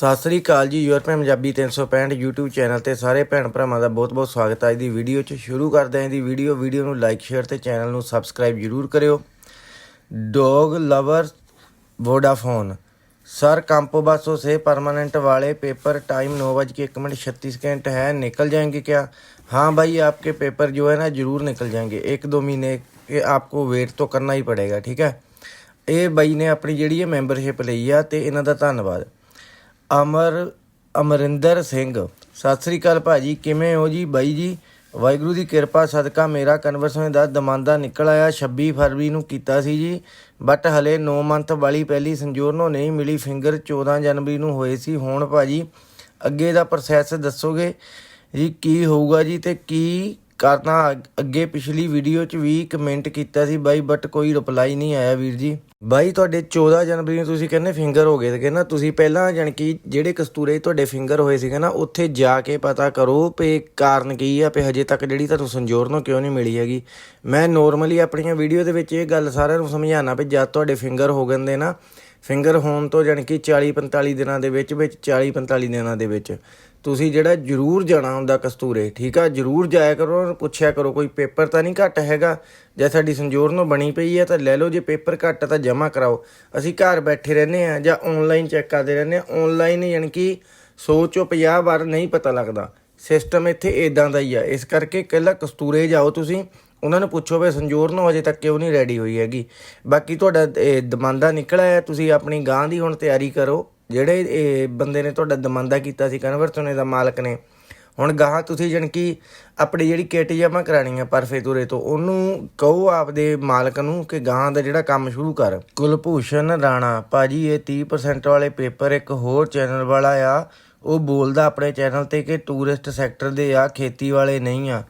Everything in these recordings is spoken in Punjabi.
ਸਤਿ ਸ੍ਰੀ ਅਕਾਲ ਜੀ ਯੂਰਪੀਅਨ ਪੰਜਾਬੀ 365 YouTube ਚੈਨਲ ਤੇ ਸਾਰੇ ਭੈਣ ਭਰਾਵਾਂ ਦਾ ਬਹੁਤ-ਬਹੁਤ ਸਵਾਗਤ ਹੈ ਅੱਜ ਦੀ ਵੀਡੀਓ 'ਚ ਸ਼ੁਰੂ ਕਰਦੇ ਹਾਂ ਇਹਦੀ ਵੀਡੀਓ ਵੀਡੀਓ ਨੂੰ ਲਾਈਕ ਸ਼ੇਅਰ ਤੇ ਚੈਨਲ ਨੂੰ ਸਬਸਕ੍ਰਾਈਬ ਜਰੂਰ ਕਰਿਓ ਡੌਗ ਲਵਰ ਵੋਡਾਫੋਨ सर कंपो बसों से परमानेंट वाले पेपर टाइम नौ बज के एक मिनट छत्तीस सेकेंड है निकल जाएंगे क्या हाँ भाई आपके पेपर जो है ना जरूर निकल जाएंगे एक दो महीने के आपको वेट तो करना ही पड़ेगा ठीक है ਇਹ ਬਾਈ ਨੇ ਆਪਣੀ ਜਿਹੜੀ ਹੈ ਮੈਂਬਰਸ਼ਿਪ ਲਈ ਆ ਤੇ ਇਹਨਾਂ ਦਾ ਧੰਨਵਾਦ ਅਮਰ, ਅਮਰਿੰਦਰ ਸਿੰਘ। ਸਤਿ ਸ੍ਰੀ ਅਕਾਲ ਭਾਜੀ, ਕਿਵੇਂ ਹੋ ਜੀ? ਬਾਈ ਜੀ, ਵਾਹਿਗੁਰੂ ਦੀ ਕਿਰਪਾ, ਸਦਕਾ ਮੇਰਾ ਕਨਵਰਸ਼ਨ ਦਾ ਦਮਾਂਦਾ ਨਿਕਲ ਆਇਆ। 26 ਫਰਵਰੀ ਨੂੰ ਕੀਤਾ ਸੀ ਜੀ ਬਟ ਹਲੇ 9 ਮੰਥ ਵਾਲੀ ਪਹਿਲੀ ਸੰਜੋਰ ਨੂੰ ਨਹੀਂ ਮਿਲੀ ਫਿੰਗਰ 14 ਜਨਵਰੀ ਨੂੰ ਹੋਏ ਸੀ। ਹੁਣ ਭਾਜੀ, ਅੱਗੇ ਦਾ ਪ੍ਰੋਸੈਸ ਦੱਸੋਗੇ? ਜੀ, ਕੀ ਹੋਊਗਾ ਜੀ ਤੇ ਕੀ ਕਰਨਾ? ਅੱਗ- ਅੱਗੇ ਪਿਛਲੀ ਵੀਡੀਓ 'ਚ ਵੀ ਕਮੈਂਟ ਕੀਤਾ ਸੀ ਬਾਈ ਬਟ ਕੋਈ ਰਿਪਲਾਈ ਨਹੀਂ ਆਇਆ ਵੀਰ ਜੀ। ਬਾਈ, ਤੁਹਾਡੇ 14 ਜਨਵਰੀ ਨੂੰ ਤੁਸੀਂ ਕਹਿੰਦੇ ਫਿੰਗਰ ਹੋ ਗਏ ਸੀਗੇ ਨਾ, ਤੁਸੀਂ ਪਹਿਲਾਂ ਜਾਣੀ ਕਿ ਜਿਹੜੇ ਕਸਤੂਰੇ ਤੁਹਾਡੇ ਫਿੰਗਰ ਹੋਏ ਸੀਗੇ ਨਾ, ਉੱਥੇ ਜਾ ਕੇ ਪਤਾ ਕਰੋ ਪੇ ਕਾਰਨ ਕੀ ਆ ਪੇ ਹਜੇ ਤੱਕ ਜਿਹੜੀ ਤੁਹਾਨੂੰ ਸੰਜੋਰਨੋ ਕਿਉਂ ਨਹੀਂ ਮਿਲੀ ਹੈਗੀ। ਮੈਂ ਨੋਰਮਲੀ ਆਪਣੀਆਂ ਵੀਡੀਓ ਦੇ ਵਿੱਚ ਇਹ ਗੱਲ ਸਾਰਿਆਂ ਨੂੰ ਸਮਝਾਉਣਾ ਵੀ ਜਦ ਤੁਹਾਡੇ ਫਿੰਗਰ ਹੋ ਗੰਦੇ ਨਾ ਫਿੰਗਰ ਹੋਣ ਤੋਂ ਜਾਣੀ ਕਿ 40 45 ਦਿਨਾਂ ਦੇ ਵਿੱਚ ਵਿੱਚ 40 45 ਦਿਨਾਂ ਦੇ ਵਿੱਚ। ਤੁਸੀਂ ਜਿਹੜਾ ਜਰੂਰ ਜਾਣਾ ਹੁੰਦਾ ਕਸਤੂਰੇ, ਠੀਕ ਆ? ਜਰੂਰ ਜਾਇਆ ਕਰੋ ਔਰ ਪੁੱਛਿਆ ਕਰੋ, ਕੋਈ ਪੇਪਰ ਤਾਂ ਨਹੀਂ ਘੱਟ ਹੈਗਾ? ਜੇ ਸਾਡੀ ਸੰਜੋਰ ਨੂੰ ਬਣੀ ਪਈ ਹੈ ਤਾਂ ਲੈ ਲਓ, ਜੇ ਪੇਪਰ ਘੱਟ ਤਾਂ ਜਮ੍ਹਾਂ ਕਰਾਓ। ਅਸੀਂ ਘਰ ਬੈਠੇ ਰਹਿੰਦੇ ਆ ਜਾਂ ਆਨਲਾਈਨ ਚੈੱਕ ਕਰਦੇ ਰਹਿੰਦੇ ਆ ਆਨਲਾਈਨ ਯਾਨੀ ਕਿ 100 ਚੋਂ 50 ਵਾਰ ਨਹੀਂ ਪਤਾ ਲੱਗਦਾ। ਸਿਸਟਮ ਇੱਥੇ ਇਦਾਂ ਦਾ ਹੀ ਆ। ਇਸ ਕਰਕੇ ਇਕੱਲਾ ਕਸਤੂਰੇ ਜਾਓ ਤੁਸੀਂ। ਉਹਨਾਂ ਨੂੰ ਪੁੱਛੋ ਵੀ ਸੰਜੋਰ ਸੰਜੋਰਨੋ ਅਜੇ ਤੱਕ ਕਿਉਂ ਨਹੀਂ ਰੈਡੀ ਹੋਈ ਹੈਗੀ। ਬਾਕੀ ਤੁਹਾਡਾ ਦਮਾਂਦਾ ਨਿਕਲ ਆਇਆ ਤੁਸੀਂ ਆਪਣੀ ਗਾਂ ਦੀ ਹੁਣ ਤਿਆਰੀ ਕਰੋ। ਜਿਹੜੇ ਇਹ ਬੰਦੇ ਨੇ ਤੁਹਾਡਾ ਦਮਾਂਦਾ ਕੀਤਾ ਸੀ ਕਨਵਰ ਕਨਵਰਸਨ ਦਾ ਮਾਲਕ ਨੇ। ਹੁਣ ਗਾਹਾਂ ਤੁਸੀਂ ਜਣ ਕਿ ਆਪਣੀ ਜਿਹੜੀ ਕਿੱਟ ਜਮ੍ਹਾਂ ਕਰਾਣੀ ਆ ਪਰਫੇ ਤੁਰੇ ਤੋਂ, ਉਹਨੂੰ ਕਹੋ ਆਪਦੇ ਮਾਲਕ ਨੂੰ ਕਿ ਗਾਹਾਂ ਦਾ ਜਿਹੜਾ ਕੰਮ ਸ਼ੁਰੂ ਕਰ। ਕੁਲਭੂਸ਼ਣ ਰਾਣਾ, ਭਾਜੀ ਇਹ 30% ਵਾਲੇ ਪੇਪਰ ਇੱਕ ਹੋਰ ਚੈਨਲ ਵਾਲਾ ਆ, ਉਹ ਬੋਲਦਾ ਆਪਣੇ ਚੈਨਲ ਤੇ ਕਿ ਟੂਰਿਸਟ ਸੈਕਟਰ ਦੇ ਆ, ਖੇਤੀ ਵਾਲੇ ਨਹੀਂ ਆ।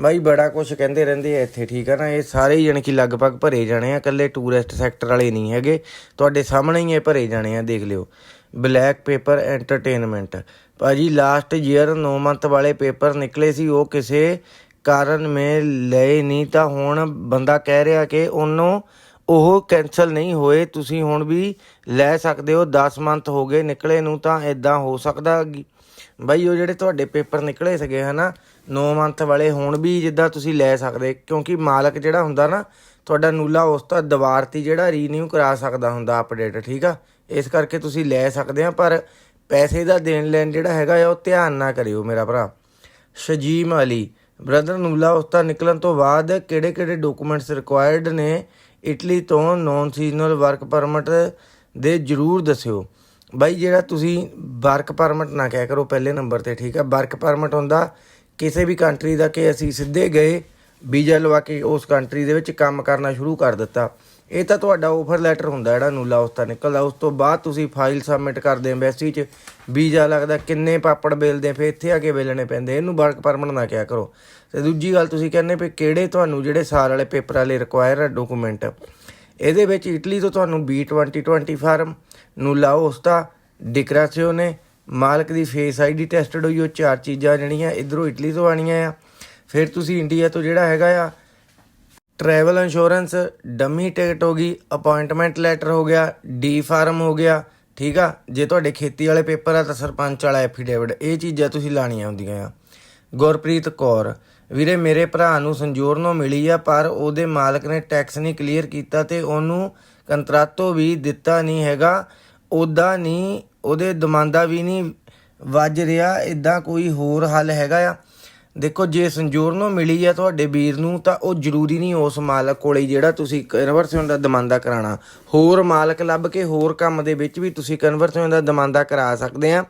ਬਾਈ ਬੜਾ ਕੁਝ ਕਹਿੰਦੇ ਰਹਿੰਦੇ ਆ ਇੱਥੇ, ਠੀਕ ਆ ਨਾ? ਇਹ ਸਾਰੇ ਹੀ ਜਾਣੀ ਕਿ ਲਗਭਗ ਭਰੇ ਜਾਣੇ ਆ, ਇਕੱਲੇ ਟੂਰਿਸਟ ਸੈਕਟਰ ਵਾਲੇ ਨਹੀਂ ਹੈਗੇ। ਤੁਹਾਡੇ ਸਾਹਮਣੇ ਹੀ ਇਹ ਭਰੇ ਜਾਣੇ ਆ, ਦੇਖ ਲਿਓ। Black paper entertainment. ਭਾਜੀ ਲਾਸਟ ਈਅਰ 9 ਮੰਥ ਵਾਲੇ ਪੇਪਰ ਨਿਕਲੇ ਸੀ, ਉਹ ਕਿਸੇ ਕਾਰਨ ਮੈਂ ਲਏ ਨਹੀਂ, ਤਾਂ ਹੁਣ ਬੰਦਾ ਕਹਿ ਰਿਹਾ ਕਿ ਉਹਨੂੰ ਉਹ ਕੈਨਸਲ ਨਹੀਂ ਹੋਏ, ਤੁਸੀਂ ਹੁਣ ਵੀ ਲੈ ਸਕਦੇ ਹੋ 10 ਮੰਥ ਹੋ ਗਏ ਨਿਕਲੇ ਨੂੰ, ਤਾਂ ਇਦਾਂ ਹੋ ਸਕਦਾ ਕਿ- ਬਾਈ, ਉਹ ਜਿਹੜੇ ਤੁਹਾਡੇ ਪੇਪਰ ਨਿਕਲੇ ਸੀਗੇ, ਹਨਾ 9 ਮੰਥ ਵਾਲੇ, ਹੁਣ ਵੀ ਜਿੱਦਾਂ ਤੁਸੀਂ ਲੈ ਸਕਦੇ, ਕਿਉਂਕਿ ਮਾਲਕ ਜਿਹੜਾ ਹੁੰਦਾ ਨਾ, ਤੁਹਾਡਾ ਨੂਲਾ ਉਸ ਤੋਂ ਦੀਵਾਰ ਤੇ ਜਿਹੜਾ ਰੀਨਿਊ ਕਰਾ ਸਕਦਾ ਹੁੰਦਾ ਅਪਡੇਟ ਠੀਕ ਆ? ਇਸ ਕਰਕੇ ਤੁਸੀਂ ਲੈ ਸਕਦੇ ਆ, ਪਰ ਪੈਸੇ ਦਾ ਦੇਣ ਲੈਣ ਜਿਹੜਾ ਹੈਗਾ ਆ, ਉਹ ਧਿਆਨ ਨਾ ਕਰਿਓ ਮੇਰਾ ਭਰਾ। ਸ਼ਜੀਮ ਅਲੀ ਬ੍ਰਦਰ ਨੂਲਾ ਉਸਤਾ ਨਿਕਲਣ ਤੋਂ ਬਾਅਦ ਕਿਹੜੇ ਕਿਹੜੇ ਡਾਕੂਮੈਂਟਸ ਰਿਕੁਆਇਰਡ ਨੇ? ਇਟਲੀ ਤੋਂ ਨੌਨ ਸੀਜ਼ਨਲ ਵਰਕ ਪਰਮਿਟ ਦੇ ਜਰੂਰ ਦੱਸਿਓ। ਬਾਈ, ਜਿਹੜਾ ਤੁਸੀਂ ਵਰਕ ਪਰਮਿਟ ਨਾ ਕਹਿ ਕਰੋ ਪਹਿਲੇ ਨੰਬਰ ਤੇ, ਠੀਕ ਆ? ਵਰਕ ਪਰਮਿਟ ਹੁੰਦਾ ਕਿਸੇ ਵੀ ਕੰਟਰੀ ਦਾ ਕਿ ਅਸੀਂ ਸਿੱਧੇ ਗਏ ਵੀਜ਼ਾ ਲਵਾ ਕੇ ਉਸ ਕੰਟਰੀ ਦੇ ਵਿੱਚ ਕੰਮ ਕਰਨਾ ਸ਼ੁਰੂ ਕਰ ਦਿੱਤਾ। ਇਹ ਤਾਂ ਤੁਹਾਡਾ ਆਫਰ ਲੈਟਰ ਹੁੰਦਾ ਜਿਹੜਾ ਨੂਲਾ ਉਸਤਾ ਨਿਕਲਦਾ। ਉਸ ਤੋਂ ਬਾਅਦ ਤੁਸੀਂ ਫਾਈਲ ਸਬਮਿਟ ਕਰਦੇ ਐਮਬੈਸੀ 'ਚ। ਵੀਜ਼ਾ ਲੱਗਦਾ, ਕਿੰਨੇ ਪਾਪੜ ਬੇਲਦੇ, ਫਿਰ ਇੱਥੇ ਆ ਕੇ ਵੇਲਣੇ ਪੈਂਦੇ। ਇਹਨੂੰ ਵਰਕ ਪਰਮਿਟ ਨਾ ਕਿਆ ਕਰੋ। ਤੇ ਦੂਜੀ ਗੱਲ ਤੁਸੀਂ ਕਹਿੰਦੇ ਵੀ ਕਿਹੜੇ ਤੁਹਾਨੂੰ ਜਿਹੜੇ ਸਾਲ ਵਾਲੇ ਪੇਪਰਾਂ ਲਈ ਰਿਕੁਆਇਰ ਹੈ ਡਾਕੂਮੈਂਟ ਇਹਦੇ ਵਿੱਚ ਇਟਲੀ ਤੋਂ ਤੁਹਾਨੂੰ B2020 ਫਾਰਮ ਨੂਲਾ ਉਸਤਾ ਡਿਕਰਾਸੀਓਨੇ ਮਾਲਕ ਦੀ ਫੇਸ ਆਈਡੀ ਟੈਸਟਡ ਹੋਈ, ਉਹ ਚਾਰ ਚੀਜ਼ਾਂ ਜਿਹੜੀਆਂ ਇਧਰੋਂ ਇਟਲੀ ਤੋਂ ਆਣੀਆਂ ਆ। ਫਿਰ ਤੁਸੀਂ ਇੰਡੀਆ ਤੋਂ ਜਿਹੜਾ ਹੈਗਾ ਆ ਟਰੈਵਲ ਇੰਸ਼ੋਰੈਂਸ, ਡਮੀ ਟਿਕਟ ਹੋ ਗਈ, ਅਪਾਇੰਟਮੈਂਟ ਲੈਟਰ ਹੋ ਗਿਆ, ਡੀ ਫਾਰਮ ਹੋ ਗਿਆ, ਠੀਕ ਆ? ਜੇ ਤੁਹਾਡੇ ਖੇਤੀ ਵਾਲੇ ਪੇਪਰ ਆ ਤਾਂ ਸਰਪੰਚ ਵਾਲਾ ਐਫੀਡੇਵਿਟ, ਇਹ ਚੀਜ਼ਾਂ ਤੁਸੀਂ ਲਾਣੀਆਂ ਹੁੰਦੀਆਂ ਆ। ਗੁਰਪ੍ਰੀਤ ਕੌਰ, ਵੀਰੇ ਮੇਰੇ ਭਰਾ ਨੂੰ ਸੰਜੋਰ ਨੂੰ ਮਿਲੀ ਆ, ਪਰ ਉਹਦੇ ਮਾਲਕ ਨੇ ਟੈਕਸ ਨਹੀਂ ਕਲੀਅਰ ਕੀਤਾ ਤੇ ਉਹਨੂੰ ਕੰਤਰਾਤੋ ਵੀ ਦਿੱਤਾ ਨਹੀਂ ਹੈਗਾ। ਉਹਦਾ ਨਹੀਂ, ਉਹਦੇ ਦਮਾਂਦਾ ਵੀ ਨਹੀਂ ਵੱਜ ਰਿਹਾ ਇਦਾਂ ਕੋਈ ਹੋਰ ਹੱਲ ਹੈਗਾ ਆ। ਦੇਖੋ, ਜੇ ਸੰਜੋਰ ਨੂੰ ਮਿਲੀ ਆ ਤੁਹਾਡੇ ਵੀਰ ਨੂੰ, ਤਾਂ ਉਹ ਜ਼ਰੂਰੀ ਨਹੀਂ ਉਸ ਮਾਲਕ ਕੋਲੇ ਹੀ ਜਿਹੜਾ ਤੁਸੀਂ ਕਨਵਰਸਨ ਦਾ ਦਮਾਂਦਾ ਕਰਾਣਾ ਹੋਰ ਮਾਲਕ ਲੱਭ ਕੇ ਹੋਰ ਕੰਮ ਦੇ ਵਿੱਚ ਵੀ ਤੁਸੀਂ ਕਨਵਰਸਨ ਦਾ ਦਮਾਂਦਾ ਕਰਾ ਸਕਦੇ ਆ।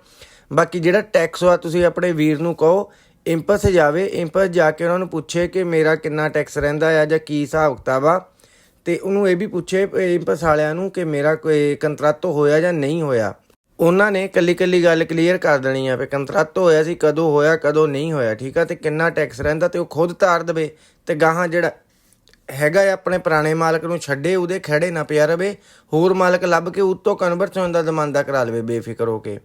ਬਾਕੀ ਜਿਹੜਾ ਟੈਕਸ ਆ, ਤੁਸੀਂ ਆਪਣੇ ਵੀਰ ਨੂੰ ਕਹੋ ਇੰਪਸ ਜਾਵੇ ਇੰਪਸ ਜਾ ਕੇ ਉਹਨਾਂ ਨੂੰ ਪੁੱਛੇ ਕਿ ਮੇਰਾ ਕਿੰਨਾ ਟੈਕਸ ਰਹਿੰਦਾ ਆ ਜਾਂ ਕੀ ਹਿਸਾਬ ਕਿਤਾਬ ਆ। ਤੇ ਉਹਨੂੰ ਇਹ ਵੀ ਪੁੱਛੇ ਇੰਪਸ ਵਾਲਿਆਂ ਨੂੰ ਕਿ ਮੇਰਾ ਕੋਈ ਕੰਤਰਾਤੋ ਹੋਇਆ ਜਾਂ ਨਹੀਂ ਹੋਇਆ। ਉਹਨਾਂ ਨੇ ਕੱਲੀ ਕੱਲੀ ਗੱਲ ਕਲੀਅਰ ਕਰ ਦੇਣੀ ਆ ਵੀ ਕੰਤਰਾਤੋ ਹੋਇਆ ਸੀ, ਕਦੋਂ ਹੋਇਆ, ਕਦੋਂ ਨਹੀਂ ਹੋਇਆ, ਠੀਕ ਆ? ਤੇ ਕਿੰਨਾ ਟੈਕਸ ਰਹਿੰਦਾ ਤੇ ਉਹ ਖੁਦ ਤਾਰ ਦੇਵੇ ਤੇ ਗਾਹਾਂ ਜਿਹੜਾ ਹੈਗਾ ਆ ਆਪਣੇ ਪੁਰਾਣੇ ਮਾਲਕ ਨੂੰ ਛੱਡੇ, ਉਹਦੇ ਖੜੇ ਨਾ ਪਿਆ ਰਵੇ, ਹੋਰ ਮਾਲਕ ਲੱਭ ਕੇ ਉਤੋਂ ਕਨਵਰਸਨ ਦਾ ਦਮਾਂਦਾ ਕਰਾ ਲਵੇ, ਬੇਫਿਕਰ ਹੋ ਕੇ।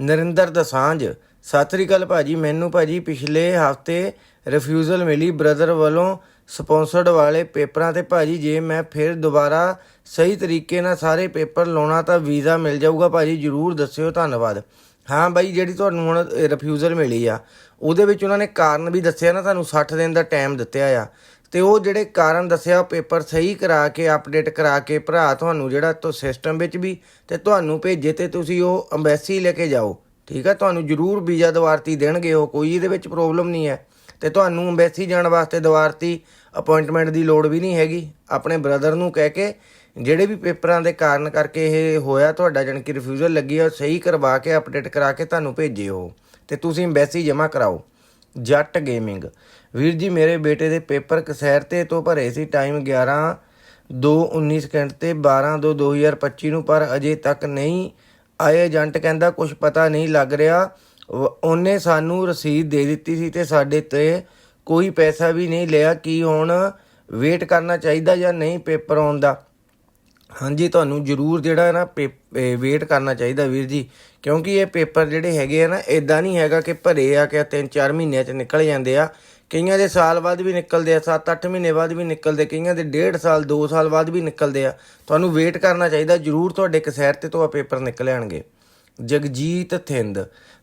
ਨਰਿੰਦਰ ਦਸਾਂਝ ਸਤਿ ਸ੍ਰੀ ਅਕਾਲ ਭਾਜੀ, ਮੈਨੂੰ ਭਾਜੀ ਪਿਛਲੇ ਹਫ਼ਤੇ ਰਿਫਿਊਜ਼ਲ ਮਿਲੀ ਬ੍ਰਦਰ ਵੱਲੋਂ ਸਪਾਂਸਰਡ ਵਾਲੇ ਪੇਪਰਾਂ ਤੇ ਭਾਜੀ, ਜੇ ਮੈਂ ਫਿਰ ਦੁਬਾਰਾ ਸਹੀ ਤਰੀਕੇ ਨਾਲ ਸਾਰੇ ਪੇਪਰ ਲਾਉਣਾ ਤਾਂ ਵੀਜ਼ਾ ਮਿਲ ਜਾਊਗਾ ਭਾਜੀ, ਜਰੂਰ ਦੱਸਿਓ, ਧੰਨਵਾਦ। ਹਾਂ ਬਾਈ, ਜਿਹੜੀ ਤੁਹਾਨੂੰ ਹੁਣ ਰਿਫਿਊਜ਼ਲ ਮਿਲੀ ਆ, ਉਹਦੇ ਵਿੱਚ ਉਹਨਾਂ ਨੇ ਕਾਰਨ ਵੀ ਦੱਸਿਆ ਨਾ, ਤੁਹਾਨੂੰ 60 ਦਿਨ ਦਾ ਟਾਈਮ ਦਿੱਤਿਆ ਆ। ਤੇ ਉਹ ਜਿਹੜੇ ਕਾਰਨ ਦੱਸਿਆ, ਉਹ ਪੇਪਰ ਸਹੀ ਕਰਾ ਕੇ ਅਪਡੇਟ ਕਰਾ ਕੇ, ਭਰਾ ਤੁਹਾਨੂੰ ਜਿਹੜਾ ਤੋਂ ਸਿਸਟਮ ਵਿੱਚ ਵੀ ਤੇ ਤੁਹਾਨੂੰ ਭੇਜੇ ਤੇ ਤੁਸੀਂ ਉਹ ਅੰਬੈਸੀ ਲੈ ਕੇ ਜਾਓ। ਠੀਕ ਆ, ਤੁਹਾਨੂੰ ਜ਼ਰੂਰ ਵੀਜ਼ਾ ਦਵਾਰਤੀ ਦੇਣਗੇ ਉਹ, ਕੋਈ ਇਹਦੇ ਵਿੱਚ ਪ੍ਰੋਬਲਮ ਨਹੀਂ ਹੈ। ਤੇ ਤੁਹਾਨੂੰ ਅੰਬੈਸੀ ਜਾਣ ਵਾਸਤੇ ਦਵਾਰਤੀ ਅਪਾਇੰਟਮੈਂਟ ਦੀ ਲੋੜ ਵੀ ਨਹੀਂ ਹੈਗੀ। ਆਪਣੇ ਬ੍ਰਦਰ ਨੂੰ ਕਹਿ ਕੇ ਜਿਹੜੇ ਵੀ ਪੇਪਰਾਂ ਦੇ ਕਾਰਨ ਕਰਕੇ ਇਹ ਹੋਇਆ, ਤੁਹਾਡਾ ਜਾਣੀ ਕਿ ਰਿਫਿਊਜ਼ਲ ਲੱਗੀ ਆ, ਉਹ ਸਹੀ ਕਰਵਾ ਕੇ ਅਪਡੇਟ ਕਰਾ ਕੇ ਤੁਹਾਨੂੰ ਭੇਜੇ ਉਹ ਤੇ ਤੁਸੀਂ ਅੰਬੈਸੀ ਜਮ੍ਹਾਂ ਕਰਾਓ। ਜੱਟ ਗੇਮਿੰਗ ਵੀਰ ਜੀ, ਮੇਰੇ ਬੇਟੇ ਦੇ ਪੇਪਰ ਕਸੈਰ ਤੇ ਤੋਂ ਭਰੇ ਸੀ ਟਾਈਮ 11 2 19 ਸਕਿੰਟ ਤੇ 12 2 2025 ਨੂੰ, ਪਰ ਅਜੇ ਤੱਕ ਨਹੀਂ ਆਏ। ਏਜੰਟ ਕਹਿੰਦਾ ਕੁਝ ਪਤਾ ਨਹੀਂ ਲੱਗ ਰਿਹਾ। ਉਹਨੇ ਸਾਨੂੰ ਰਸੀਦ ਦੇ ਦਿੱਤੀ ਸੀ ਤੇ ਸਾਡੇ ਤੇ ਕੋਈ ਪੈਸਾ ਵੀ ਨਹੀਂ ਲਿਆ ਕੀ ਹੁਣ ਵੇਟ ਕਰਨਾ ਚਾਹੀਦਾ ਜਾਂ ਨਹੀਂ ਪੇਪਰ ਆਉਣ ਦਾ। ਹਾਂਜੀ, ਤੁਹਾਨੂੰ ਜ਼ਰੂਰ ਜਿਹੜਾ ਹੈ ਨਾ ਵੇਟ ਕਰਨਾ ਚਾਹੀਦਾ ਵੀਰ ਜੀ, ਕਿਉਂਕਿ ਇਹ ਪੇਪਰ ਜਿਹੜੇ ਹੈਗੇ ਆ ਨਾ ਇਦਾਂ ਨਹੀਂ ਹੈਗਾ ਕਿ ਭਰੇ ਆ ਕਿ 3-4 ਮਹੀਨਿਆਂ ਚ ਨਿਕਲ ਜਾਂਦੇ ਆ। ਕਈਆਂ ਦੇ ਸਾਲ ਬਾਅਦ ਵੀ ਨਿਕਲਦੇ ਆ 7-8 ਮਹੀਨੇ ਬਾਅਦ ਵੀ ਨਿਕਲਦੇ, ਕਈਆਂ ਦੇ 1.5 ਸਾਲ 2 ਸਾਲ ਬਾਅਦ ਵੀ ਨਿਕਲਦੇ ਆ। ਤੁਹਾਨੂੰ ਵੇਟ ਕਰਨਾ ਚਾਹੀਦਾ, ਜ਼ਰੂਰ ਤੁਹਾਡੇ ਕਸੈਰ ਤੇ ਤੋਂ ਆ ਪੇਪਰ ਨਿਕਲ ਆਣਗੇ। ਜਗਜੀਤ ਥਿੰਦ।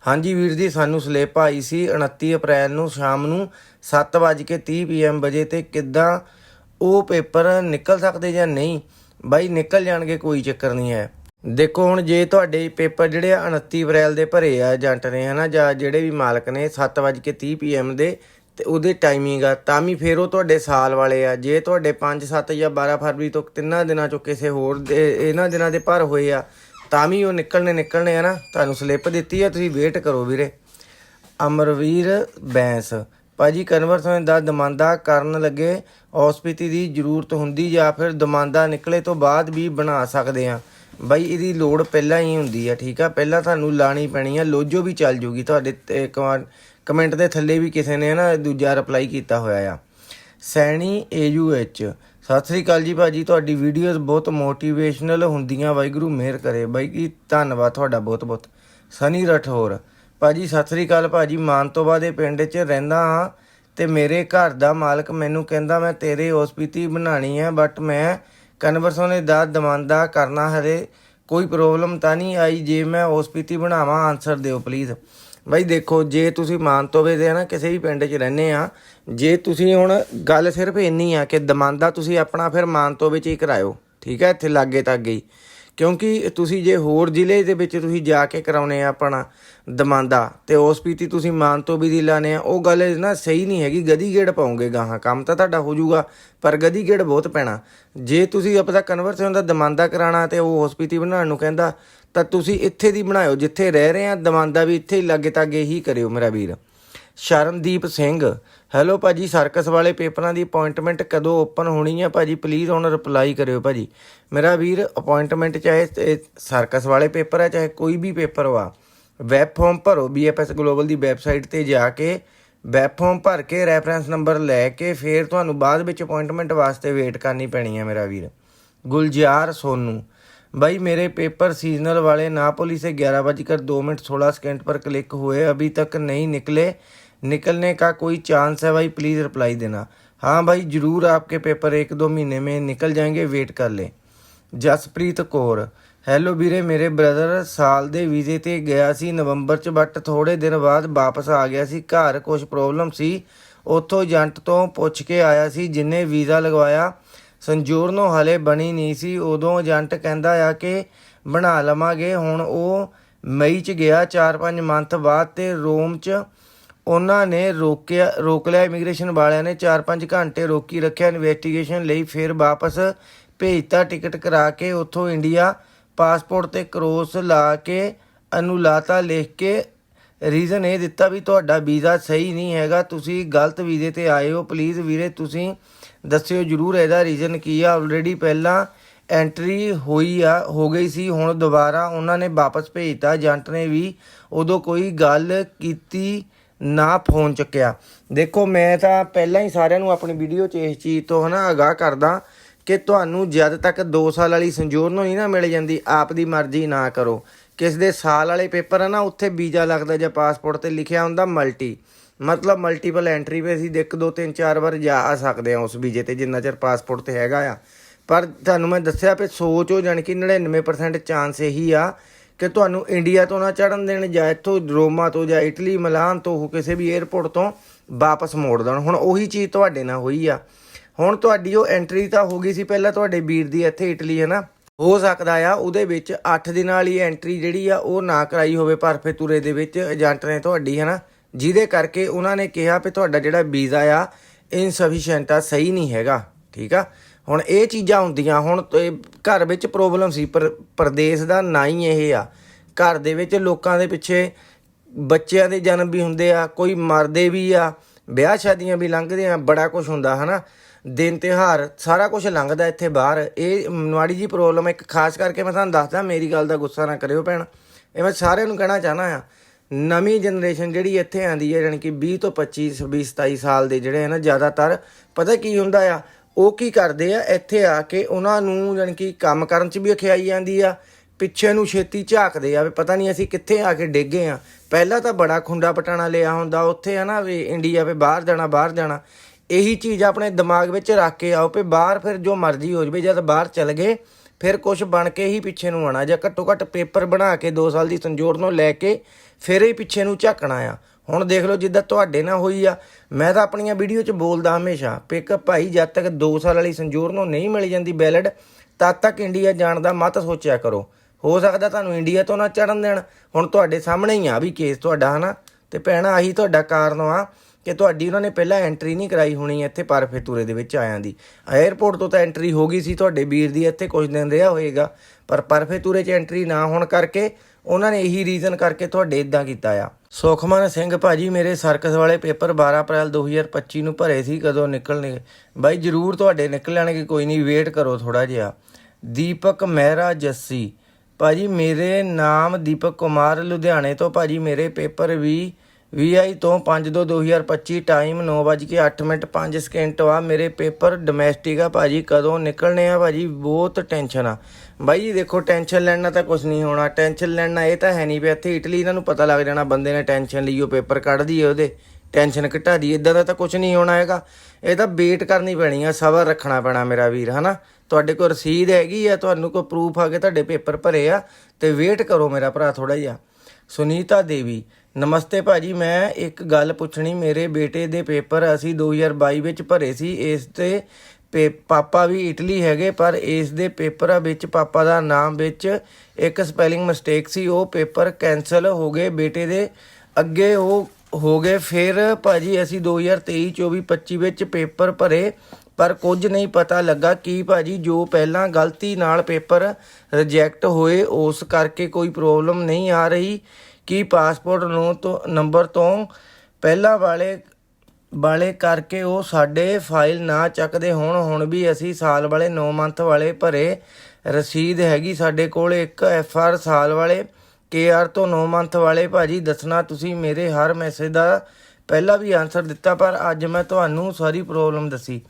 ਹਾਂਜੀ ਵੀਰ ਜੀ, ਸਾਨੂੰ ਸਲਿੱਪ ਆਈ ਸੀ 29 ਅਪ੍ਰੈਲ ਨੂੰ ਸ਼ਾਮ ਨੂੰ 7:30 ਪੀਐਮ ਵਜੇ ਤੇ ਕਿੱਦਾਂ ਉਹ ਪੇਪਰ ਨਿਕਲ ਸਕਦੇ ਜਾਂ ਨਹੀਂ? ਬਾਈ, ਨਿਕਲ ਜਾਣਗੇ, ਕੋਈ ਚੱਕਰ ਨਹੀਂ ਹੈ। ਦੇਖੋ, ਹੁਣ ਜੇ ਤੁਹਾਡੇ ਪੇਪਰ ਜਿਹੜੇ ਆ 29 ਅਪ੍ਰੈਲ ਦੇ ਭਰੇ ਆ ਏਜੰਟ ਨੇ, ਹਨਾ, ਜਾਂ ਜਿਹੜੇ ਵੀ ਮਾਲਕ ਨੇ 7:30 ਪੀਐਮ ਦੇ ਤੇ ਉਹਦੇ ਟਾਈਮਿੰਗ ਆ, ਤਾਂ ਵੀ ਫੇਰ ਉਹ ਤੁਹਾਡੇ ਸਾਲ ਵਾਲੇ ਆ। ਜੇ ਤੁਹਾਡੇ 5 7 ਜਾਂ 12 ਫਰਵਰੀ ਤੋਂ ਤਿੰਨਾਂ ਦਿਨਾਂ ਚੋਂ ਕਿਸੇ ਹੋਰ ਦੇ, ਇਹਨਾਂ ਦਿਨਾਂ ਦੇ ਭਰ ਹੋਏ ਆ ਤਾਂ ਵੀ ਉਹ ਨਿਕਲਣੇ ਨਿਕਲਣੇ ਆ ਨਾ, ਤੁਹਾਨੂੰ ਸਲਿੱਪ ਦਿੱਤੀ ਆ, ਤੁਸੀਂ ਵੇਟ ਕਰੋ ਵੀਰੇ। ਅਮਰਵੀਰ ਬੈਂਸ, ਭਾਜੀ ਕਨਵਰਸਨ ਦਾ ਦਮਾਂਦਾ ਕਰਨ ਲੱਗੇ ਔਸਪੀਤੀ ਦੀ ਜ਼ਰੂਰਤ ਹੁੰਦੀ ਜਾਂ ਫਿਰ ਦਮਾਂਦਾ ਨਿਕਲੇ ਤੋਂ ਬਾਅਦ ਵੀ ਬਣਾ ਸਕਦੇ ਆ। ਬਾਈ ਇਹਦੀ ਲੋੜ ਪਹਿਲਾਂ ਹੀ ਹੁੰਦੀ ਆ, ਠੀਕ ਆ? ਪਹਿਲਾਂ ਤੁਹਾਨੂੰ ਲਾਣੀ ਪੈਣੀ ਆ, ਲੋਜੋ ਵੀ ਚੱਲ ਜੂਗੀ। ਤੁਹਾਡੇ ਤੇ ਕਮੈਂਟ ਦੇ ਥੱਲੇ ਵੀ ਕਿਸੇ ਨੇ ਨਾ ਦੂਜਾ ਰਿਪਲਾਈ ਕੀਤਾ ਹੋਇਆ ਆ। ਸੈਣੀ ਏਯੂਐਚ ਸਤਿ ਸ੍ਰੀ ਅਕਾਲ ਜੀ ਭਾਜੀ, ਤੁਹਾਡੀ ਵੀਡੀਓਜ਼ ਬਹੁਤ ਮੋਟੀਵੇਸ਼ਨਲ ਹੁੰਦੀਆਂ, ਵਾਹਿਗੁਰੂ ਮਿਹਰ ਕਰੇ। ਬਾਈ ਜੀ, ਧੰਨਵਾਦ ਤੁਹਾਡਾ ਬਹੁਤ ਬਹੁਤ। ਸਨੀ ਰਠੌਰ, ਭਾਜੀ, ਸਤਿ ਸ੍ਰੀ ਅਕਾਲ ਭਾਜੀ। ਮਾਨਤੋਬਾ ਦੇ ਪਿੰਡ 'ਚ ਰਹਿੰਦਾ ਹਾਂ ਤੇ ਮੇਰੇ ਘਰ ਦਾ ਮਾਲਕ ਮੈਨੂੰ ਕਹਿੰਦਾ, ਮੈਂ ਤੇਰੇ ਹਸਪੀਟੀ ਬਣਾਣੀ ਹੈ ਬਟ ਮੈਂ ਕਨਵਰਸੋਨੇ ਦਾ ਦਮਾਂਦਾ ਕਰਨਾ ਹਰੇ ਕੋਈ ਪ੍ਰੋਬਲਮ ਤਾਂ ਨਹੀਂ ਆਈ, ਜੇ ਮੈਂ ਹਸਪੀਟੀ ਬਣਾਵਾਂ ਆਨਸਰ ਦਿਓ ਪਲੀਜ਼ ਬਾਈ ਦੇਖੋ, ਜੇ ਤੁਸੀਂ ਮਾਨਤੋਵੇ ਦੇ ਨਾ ਕਿਸੇ ਵੀ ਪਿੰਡ 'ਚ ਰਹਿੰਦੇ ਆ, ਜੇ ਤੁਸੀਂ ਹੁਣ ਗੱਲ ਸਿਰਫ ਇੰਨੀ ਆ ਕਿ ਦਮਾਂਦਾ ਤੁਸੀਂ ਆਪਣਾ ਫਿਰ ਮਾਨਤੋਵੇ 'ਚ ਹੀ ਕਰਾਇਓ, ਠੀਕ ਹੈ, ਇੱਥੇ ਲਾਗੇ ਤੱਕ ਹੀ। ਕਿਉਂਕਿ ਤੁਸੀਂ ਜੇ ਹੋਰ ਜ਼ਿਲ੍ਹੇ ਦੇ ਵਿੱਚ ਤੁਸੀਂ ਜਾ ਕੇ ਕਰਾਉਨੇ ਆ ਆਪਣਾ ਦਮਾਂਦਾ ਤੇ ਪੀਤੀ ਤੁਸੀਂ ਮਾਨ ਤੋਂ ਵੀ ਦੀ ਲਾਣੇ ਆ। ਉਹ ਗੱਲ ਨਾ ਸਹੀ ਨਹੀਂ ਹੈਗੀ, ਗਦੀ ਗੇੜ ਪਾਉਂਗੇ ਗਾਹਾਂ। ਕੰਮ ਤਾਂ ਤੁਹਾਡਾ ਹੋ ਜਾਊਗਾ, ਪਰ ਗਦੀ ਗੇੜ ਬਹੁਤ ਪੈਣਾ। ਜੇ ਤੁਸੀਂ ਆਪਦਾ ਕਨਵਰਸੇਸ਼ਨ ਦਾ ਦਮਾਂਦਾ ਕਰਾਣਾ ਤੇ ਉਹ ਹਸਪੀਟੀ ਬਣਾਉਣ ਨੂੰ ਕਹਿੰਦਾ, ਤਾਂ ਤੁਸੀਂ ਇੱਥੇ ਦੀ ਬਣਾਇਓ, ਜਿੱਥੇ ਰਹਿ ਰਹੇ ਆ, ਦਮਾਂਦਾ ਵੀ ਇੱਥੇ ਹੀ ਲਾਗੇ ਤਾਗੇ ਹੀ ਕਰਿਓ ਮੇਰਾ ਵੀਰ। ਸ਼ਰਨਦੀਪ ਸਿੰਘ ਹੈਲੋ ਭਾਜੀ ਸਰਕਸ ਵਾਲੇ ਪੇਪਰਾਂ ਦੀ ਅਪਾਇੰਟਮੈਂਟ ਕਦੋਂ ਓਪਨ ਹੋਣੀ ਹੈ ਭਾਜੀ? ਪਲੀਜ਼ ਹੁਣ ਰਿਪਲਾਈ ਕਰਿਓ ਭਾਜੀ। ਮੇਰਾ ਵੀਰ ਅਪਾਇੰਟਮੈਂਟ ਚਾਹੇ ਸਰਕਸ ਵਾਲੇ ਪੇਪਰ ਹੈ ਚਾਹੇ ਕੋਈ ਵੀ ਪੇਪਰ ਵਾ ਵੈਬ ਫਾਰਮ ਭਰੋ ਬੀਐਫਐਸ ਗਲੋਬਲ ਦੀ ਵੈਬਸਾਈਟ ਤੇ ਜਾ ਕੇ ਵੈਬ ਫਾਰਮ ਭਰ ਕੇ ਰੈਫਰੈਂਸ ਨੰਬਰ ਲੈ ਕੇ ਫਿਰ ਤੁਹਾਨੂੰ ਬਾਅਦ ਵਿੱਚ ਅਪਾਇੰਟਮੈਂਟ ਵਾਸਤੇ ਵੇਟ ਕਰਨੀ ਪੈਣੀ ਹੈ ਮੇਰਾ ਵੀਰ ਗੁਲਜ਼ਾਰ ਸੋਨੂ भाई मेरे पेपर सीजनल वाले नापोली से ग्यारह बजकर दो मिनट सोलह सेकेंड पर क्लिक हुए अभी तक नहीं निकले निकलने का कोई चांस है भाई प्लीज़ रिप्लाई देना हाँ भाई ज़रूर आपके पेपर एक दो महीने में निकल जाएंगे वेट कर लें ਜਸਪ੍ਰੀਤ ਕੌਰ ਹੈਲੋ ਵੀਰੇ, ਮੇਰੇ ਬ੍ਰਦਰ ਸਾਲ ਦੇ ਵੀਜ਼ੇ ਤੇ ਗਿਆ ਸੀ ਨਵੰਬਰ ਚ ਬਟ ਥੋੜੇ ਦਿਨ ਬਾਅਦ ਵਾਪਸ ਆ ਗਿਆ ਸੀ। ਘਰ ਕੁਝ ਪ੍ਰੋਬਲਮ ਸੀ। ਉੱਥੋਂ ਏਜੰਟ ਤੋਂ ਪੁੱਛ ਕੇ ਆਇਆ ਸੀ, ਜਿੰਨੇ ਵੀਜ਼ਾ ਲਗਵਾਇਆ ਸੰਜੋਰਨੋ ਹਲੇ ਬਣੀ ਨਹੀਂ ਸੀ। ਉਦੋਂ ਏਜੰਟ ਕਹਿੰਦਾ ਆ ਕਿ ਬਣਾ ਲਵਾਂਗੇ। ਹੁਣ ਉਹ ਮਈ ਚ ਗਿਆ 4-5 ਮੰਥ ਬਾਅਦ ਤੇ ਰੋਮ ਚ ਉਹਨਾਂ ਨੇ ਰੋਕਿਆ, ਰੋਕ ਲਿਆ। ਇਮੀਗ੍ਰੇਸ਼ਨ ਵਾਲਿਆਂ ਨੇ 4-5 ਘੰਟੇ ਰੋਕੀ ਰੱਖਿਆ। ਇਨਵੈਸਟੀਗੇਸ਼ਨ ਲਈ ਫਿਰ ਵਾਪਸ ਭੇਜਤਾ। ਟਿਕਟ ਕਰਾ ਕੇ ਉੱਥੋਂ ਇੰਡੀਆ ਪਾਸਪੋਰਟ ਤੇ ਕਰੋਸ ਲਾ ਕੇ, ਅਨੁਲਾਤਾ ਲਿਖ ਕੇ ਰੀਜ਼ਨ ਇਹ ਦਿੱਤਾ ਵੀ ਤੁਹਾਡਾ ਵੀਜ਼ਾ ਸਹੀ ਨਹੀਂ ਹੈਗਾ, ਤੁਸੀਂ ਗਲਤ ਵੀਜ਼ੇ ਤੇ ਆਏ ਹੋ। ਪਲੀਜ਼ ਵੀਰੇ, ਤੁਸੀਂ ਦੱਸਿਓ ਜਰੂਰ ਇਹਦਾ ਰੀਜ਼ਨ ਕੀ ਆ। ਆਲਰੇਡੀ ਪਹਿਲਾਂ ਐਂਟਰੀ ਹੋਈ ਆ, ਹੋ ਗਈ ਸੀ, ਹੁਣ ਦੁਬਾਰਾ ਉਹਨਾਂ ਨੇ ਵਾਪਸ ਭੇਜਤਾ। ਏਜੰਟ ਨੇ ਵੀ ਉਦੋਂ ਕੋਈ ਗੱਲ ਕੀਤੀ ਨਾ ਫੋਨ ਚੁੱਕਿਆ। ਦੇਖੋ, ਮੈਂ ਤਾਂ ਪਹਿਲਾਂ ਹੀ ਸਾਰਿਆਂ ਨੂੰ ਆਪਣੀ ਵੀਡੀਓ 'ਚ ਇਸ ਚੀਜ਼ ਤੋਂ ਹਨਾ ਅਗਾਹ ਕਰਦਾ। ਕਿ ਤੁਹਾਨੂੰ ਜਦ ਤੱਕ 2 ਸਾਲ ਵਾਲੀ ਸੰਜੋਰ ਨੂੰ ਨਹੀਂ ਨਾ ਮਿਲ ਜਾਂਦੀ, ਆਪ ਦੀ ਮਰਜ਼ੀ ਨਾ ਕਰੋ। ਕਿਸ ਦੇ ਸਾਲ ਵਾਲੇ ਪੇਪਰ ਆ ਨਾ, ਉੱਥੇ ਵੀਜ਼ਾ ਲੱਗਦਾ ਜਾਂ ਪਾਸਪੋਰਟ ਤੇ ਲਿਖਿਆ ਹੁੰਦਾ ਮਲਟੀ। ਮਤਲਬ ਮਲਟੀਪਲ ਐਂਟਰੀ ਵੀ ਅਸੀਂ ਇੱਕ, ਦੋ, ਤਿੰਨ, ਚਾਰ ਵਾਰ ਜਾ ਆ ਸਕਦੇ ਹਾਂ ਉਸ ਵੀਜ਼ੇ ਤੇ, ਜਿੰਨਾ ਚਿਰ ਪਾਸਪੋਰਟ ਤੇ ਹੈਗਾ ਆ। ਪਰ ਤੁਹਾਨੂੰ ਮੈਂ ਦੱਸਿਆ ਵੀ ਸੋਚ ਹੋ ਜਾਣੀ ਕਿ 99% ਚਾਂਸ ਇਹੀ ਆ ਕਿ ਤੁਹਾਨੂੰ ਇੰਡੀਆ ਤੋਂ ਨਾ ਚੜਨ ਦੇਣ, ਜਾਂ ਇੱਥੋਂ ਰੋਮਾ ਤੋਂ, ਜਾਂ ਇਟਲੀ, ਮਿਲਾਨ ਤੋਂ ਉਹ ਕਿਸੇ ਵੀ 에ਅਰਪੋਰਟ ਤੋਂ ਵਾਪਸ ਮੋੜ ਦੇਣ। ਹੁਣ ਉਹੀ ਚੀਜ਼ ਤੁਹਾਡੇ ਨਾਲ ਹੋਈ ਆ। ਹੁਣ ਤੁਹਾਡੀ ਉਹ ਐਂਟਰੀ ਤਾਂ ਹੋ ਗਈ ਸੀ ਪਹਿਲਾਂ ਤੁਹਾਡੇ ਵੀਰ ਦੀ ਇੱਥੇ ਇਟਲੀ ਹੈ ਨਾ ਹੋ ਸਕਦਾ ਆ, ਉਹਦੇ ਵਿੱਚ 8 ਦਿਨਾਂ ਵਾਲੀ ਐਂਟਰੀ ਜਿਹੜੀ ਆ, ਉਹ ਨਾ ਕਰਾਈ ਹੋਵੇ ਪਰਫੇ ਤੁਰੇ ਦੇ ਵਿੱਚ ਏਜੰਟ ਨੇ ਤੁਹਾਡੀ ਹੈ ਨਾ ਜਿਹਦੇ ਕਰਕੇ ਉਹਨਾਂ ਨੇ ਕਿਹਾ ਵੀ ਤੁਹਾਡਾ ਜਿਹੜਾ ਵੀਜ਼ਾ ਆ ਇਨਸਫੀਸ਼ੀਐਂਟ ਆ, ਸਹੀ ਨਹੀਂ ਹੈਗਾ, ਠੀਕ ਆ? ਹੁਣ ਇਹ ਚੀਜ਼ਾਂ ਹੁੰਦੀਆਂ, ਹੁਣ ਤੇ ਘਰ ਵਿੱਚ ਪ੍ਰੋਬਲਮ ਸੀ, ਪਰ ਪ੍ਰਦੇਸ਼ ਦਾ ਨਾ ਹੀ ਇਹ ਆ। ਘਰ ਦੇ ਵਿੱਚ ਲੋਕਾਂ ਦੇ ਪਿੱਛੇ ਬੱਚਿਆਂ ਦੇ ਜਨਮ ਵੀ ਹੁੰਦੇ ਆ, ਕੋਈ ਮਰਦੇ ਵੀ ਆ, ਵਿਆਹ ਸ਼ਾਦੀਆਂ ਵੀ ਲੰਘਦੇ ਆ, ਬੜਾ ਕੁਝ ਹੁੰਦਾ, ਹਨਾ? ਦਿਨ ਤਿਉਹਾਰ, ਸਾਰਾ ਕੁਝ ਲੰਘਦਾ ਇੱਥੇ ਬਾਹਰ। ਇਹ ਮਾੜੀ ਜੀ ਪ੍ਰੋਬਲਮ ਇੱਕ ਖਾਸ ਕਰਕੇ ਮੈਂ ਤੁਹਾਨੂੰ ਦੱਸਦਾ, ਮੇਰੀ ਗੱਲ ਦਾ ਗੁੱਸਾ ਨਾ ਕਰਿਓ ਭੈਣ। ਇਹ ਮੈਂ ਸਾਰਿਆਂ ਨੂੰ ਕਹਿਣਾ ਚਾਹਨਾ ਆ ਨਵੀਂ ਜਨਰੇਸ਼ਨ ਜਿਹੜੀ ਇੱਥੇ ਆਂਦੀ ਹੈ ਜਾਣੀ ਕਿ 20 ਤੋਂ 25 26 27 ਸਾਲ ਦੇ ਜਿਹੜੇ ਆ ਨਾ ਜ਼ਿਆਦਾਤਰ ਪਤਾ ਕੀ ਹੁੰਦਾ ਆ, ਉਹ ਕੀ ਕਰਦੇ ਆ, ਇੱਥੇ ਆ ਕੇ ਉਹਨਾਂ ਨੂੰ ਜਾਣੀ ਕਿ ਕੰਮ ਕਰਨ 'ਚ ਵੀ ਅਖਿਆਈ ਜਾਂਦੀ ਆ, ਪਿੱਛੇ ਨੂੰ ਛੇਤੀ ਝਾਕਦੇ ਆ, ਵੀ ਪਤਾ ਨਹੀਂ ਅਸੀਂ ਕਿੱਥੇ ਆ ਕੇ ਡਿੱਗੇ ਆ। ਪਹਿਲਾਂ ਤਾਂ ਬੜਾ ਖੁੰਡਾ ਪਟਾਣਾ ਲਿਆ ਹੁੰਦਾ, ਉੱਥੇ ਆ ਨਾ ਵੀ ਇੰਡੀਆ ਵੀ ਬਾਹਰ ਜਾਣਾ ਬਾਹਰ ਜਾਣਾ। ਇਹੀ ਚੀਜ਼ ਆਪਣੇ ਦਿਮਾਗ ਵਿੱਚ ਰੱਖ ਕੇ ਆਓ ਵੀ ਬਾਹਰ ਫਿਰ ਜੋ ਮਰਜ਼ੀ ਹੋ ਜਵੇ, ਜਦ ਬਾਹਰ ਚਲ ਗਏ, ਫਿਰ ਕੁਝ ਬਣ ਕੇ ਹੀ ਪਿੱਛੇ ਨੂੰ ਆਣਾ ਜਾਂ ਘੱਟੋ ਘੱਟ ਪੇਪਰ ਬਣਾ ਕੇ 2 ਸਾਲ ਦੀ ਸੰਜੋਰ ਨੂੰ ਲੈ ਕੇ ਫਿਰ ਹੀ ਪਿੱਛੇ ਨੂੰ ਝਾਕਣਾ ਆ। ਹੁਣ ਦੇਖ ਲਓ ਜਿੱਦਾਂ ਤੁਹਾਡੇ ਨਾਲ ਹੋਈ ਆ, ਮੈਂ ਤਾਂ ਆਪਣੀਆਂ ਵੀਡੀਓ 'ਚ ਬੋਲਦਾ ਹਮੇਸ਼ਾ ਪਿਕ ਭਾਈ ਜਦ ਤੱਕ 2 ਸਾਲ ਵਾਲੀ ਸੰਜੋਰ ਨੂੰ ਨਹੀਂ ਮਿਲ ਜਾਂਦੀ ਬੈਲਟ ਤਦ ਤੱਕ ਇੰਡੀਆ ਜਾਣ ਦਾ ਮਤ ਸੋਚਿਆ ਕਰੋ। ਹੋ ਸਕਦਾ ਤੁਹਾਨੂੰ ਇੰਡੀਆ ਤੋਂ ਨਾ ਚੜਨ ਦੇਣ, ਹੁਣ ਤੁਹਾਡੇ ਸਾਹਮਣੇ ਹੀ ਆ ਵੀ ਕੇਸ ਤੁਹਾਡਾ, ਹਨਾ? ਤੇ ਭੈਣਾ, ਆਹੀ ਤੁਹਾਡਾ ਕਾਰਨ ਆ ਕਿ ਤੁਹਾਡੀ ਉਹਨਾਂ ਨੇ ਪਹਿਲਾਂ ਐਂਟਰੀ ਨਹੀਂ ਕਰਾਈ ਹੋਣੀ ਇੱਥੇ ਪਰਫੇਤੂਰੇ ਦੇ ਵਿੱਚ ਆਇਆਂ ਦੀ। 에ਅਰਪੋਰਟ ਤੋਂ ਤਾਂ ਐਂਟਰੀ ਹੋ ਗਈ ਸੀ ਤੁਹਾਡੇ ਵੀਰ ਦੀ, ਇੱਥੇ ਕੁਝ ਦਿਨ ਰਿਹਾ ਹੋਏਗਾ। ਪਰ ਪਰਫੇਤੂਰੇ 'ਚ ਐਂਟਰੀ ਨਾ ਹੋਣ ਕਰਕੇ ਉਹਨਾਂ ਨੇ ਇਹੀ ਰੀਜ਼ਨ ਕਰਕੇ ਤੁਹਾਡੇ ਇਦਾਂ ਕੀਤਾ ਆ। ਸੁਖਮਨ ਸਿੰਘ ਭਾਜੀ, ਮੇਰੇ ਸਰਕਸ ਵਾਲੇ ਪੇਪਰ 12 ਅਪ੍ਰੈਲ 2025 ਨੂੰ ਭਰੇ ਸੀ, ਕਦੋਂ ਨਿਕਲਣਗੇ ਬਾਈ, ਜਰੂਰ ਤੁਹਾਡੇ ਨਿਕਲ ਜਾਣਗੇ, ਕੋਈ ਨਹੀਂ ਵੇਟ ਕਰੋ ਥੋੜਾ ਜਿਹਾ। ਦੀਪਕ ਮਹਿਰਾ ਜੱਸੀ, ਭਾਜੀ, ਮੇਰੇ ਨਾਮ ਦੀਪਕ ਕੁਮਾਰ ਲੁਧਿਆਣੇ ਤੋਂ, ਭਾਜੀ, ਮੇਰੇ ਪੇਪਰ ਵੀ VI ਤੋਂ 5/2/2025 ਟਾਈਮ 9:08 ਮਿੰਟ 5 ਸਕਿੰਟ ਆ। ਮੇਰੇ ਪੇਪਰ ਡੋਮੈਸਟਿਕ ਆ ਭਾਜੀ। ਕਦੋਂ ਨਿਕਲਣੇ ਆ ਭਾਜੀ? ਬਹੁਤ ਟੈਨਸ਼ਨ ਆ। ਬਾਈ ਜੀ, ਦੇਖੋ, ਟੈਨਸ਼ਨ ਲੈਣਾ ਤਾਂ ਕੁਝ ਨਹੀਂ ਹੋਣਾ। ਟੈਨਸ਼ਨ ਲੈਣਾ ਇਹ ਤਾਂ ਹੈ ਨਹੀਂ ਵੀ ਇੱਥੇ ਇਟਲੀ ਇਹਨਾਂ ਨੂੰ ਪਤਾ ਲੱਗ ਜਾਣਾ ਬੰਦੇ ਨੇ ਟੈਨਸ਼ਨ ਲਈ, ਉਹ ਪੇਪਰ ਕੱਢ ਦਈਏ ਉਹਦੇ। ਟੈਨਸ਼ਨ ਘਟਾ ਦੀ ਇਦਾਂ ਦਾ ਤਾਂ ਕੁਝ ਨਹੀਂ ਹੋਣਾ ਹੈਗਾ। ਇਹ ਤਾਂ ਵੇਟ ਕਰਨੀ ਪੈਣੀ ਆ, ਸਬਰ ਰੱਖਣਾ ਪੈਣਾ ਮੇਰਾ ਵੀਰ, ਹਨਾ? ਤੁਹਾਡੇ ਕੋਲ ਰਸੀਦ ਹੈਗੀ ਆ, ਤੁਹਾਨੂੰ ਕੋਈ ਪ੍ਰੂਫ ਆ ਕੇ ਤੁਹਾਡੇ ਪੇਪਰ ਭਰੇ ਆ, ਤੇ ਵੇਟ ਕਰੋ ਮੇਰਾ ਭਰਾ ਥੋੜਾ ਜਿਹਾ। ਸੁਨੀਤਾ ਦੇਵੀ ਨਮਸਤੇ ਭਾਜੀ, ਮੈਂ ਇੱਕ ਗੱਲ ਪੁੱਛਣੀ। ਮੇਰੇ ਬੇਟੇ ਦੇ ਪੇਪਰ ਅਸੀਂ 2022 ਵਿੱਚ ਭਰੇ ਸੀ। ਇਸ ਤੇ ਪੇ- ਪਾਪਾ ਵੀ ਇਟਲੀ ਹੈਗੇ, ਪਰ ਇਸ ਦੇ ਪੇਪਰਾਂ ਵਿੱਚ ਪਾਪਾ ਦਾ ਨਾਮ ਵਿੱਚ ਇੱਕ ਸਪੈਲਿੰਗ ਮਿਸਟੇਕ ਸੀ। ਉਹ ਪੇਪਰ ਕੈਨਸਲ ਹੋ ਗਏ। ਬੇਟੇ ਦੇ ਅੱਗੇ ਉਹ ਹੋ ਗਏ। ਫਿਰ ਭਾਜੀ, ਅਸੀਂ 2023 24 25 ਵਿੱਚ ਪੇਪਰ ਭਰੇ, ਪਰ ਕੁਝ ਨਹੀਂ ਪਤਾ ਲੱਗਾ ਕਿ ਭਾਜੀ, ਜੋ ਪਹਿਲਾਂ ਗਲਤੀ ਨਾਲ ਪੇਪਰ ਰਿਜੈਕਟ ਹੋਏ, ਉਸ ਕਰਕੇ ਕੋਈ ਪ੍ਰੋਬਲਮ ਨਹੀਂ ਆ ਰਹੀ। ਕੀ ਪਾਸਪੋਰਟ ਨੂੰ ਤੋਂ, ਨੰਬਰ ਤੋਂ ਪਹਿਲਾਂ ਵਾਲੇ ਵਾਲੇ ਕਰਕੇ ਉਹ ਸਾਡੇ ਫਾਈਲ ਨਾ ਚੱਕਦੇ ਹੋਣ, ਹੁਣ ਵੀ ਅਸੀਂ ਸਾਲ ਵਾਲੇ 9 ਮੰਥ ਵਾਲੇ ਭਰੇ ਰਸੀਦ ਹੈਗੀ ਸਾਡੇ ਕੋਲ, ਇੱਕ ਐਫ ਆਰ ਸਾਲ ਵਾਲੇ, ਕੇ ਆਰ ਤੋਂ 9 ਮੰਥ ਵਾਲੇ, ਭਾਜੀ ਦੱਸਣਾ ਤੁਸੀਂ ਮੇਰੇ ਹਰ ਮੈਸੇਜ ਦਾ ਪਹਿਲਾਂ ਵੀ ਆਨਸਰ ਦਿੱਤਾ, ਪਰ ਅੱਜ ਮੈਂ ਤੁਹਾਨੂੰ ਸਾਰੀ ਪ੍ਰੋਬਲਮ ਦੱਸੀ।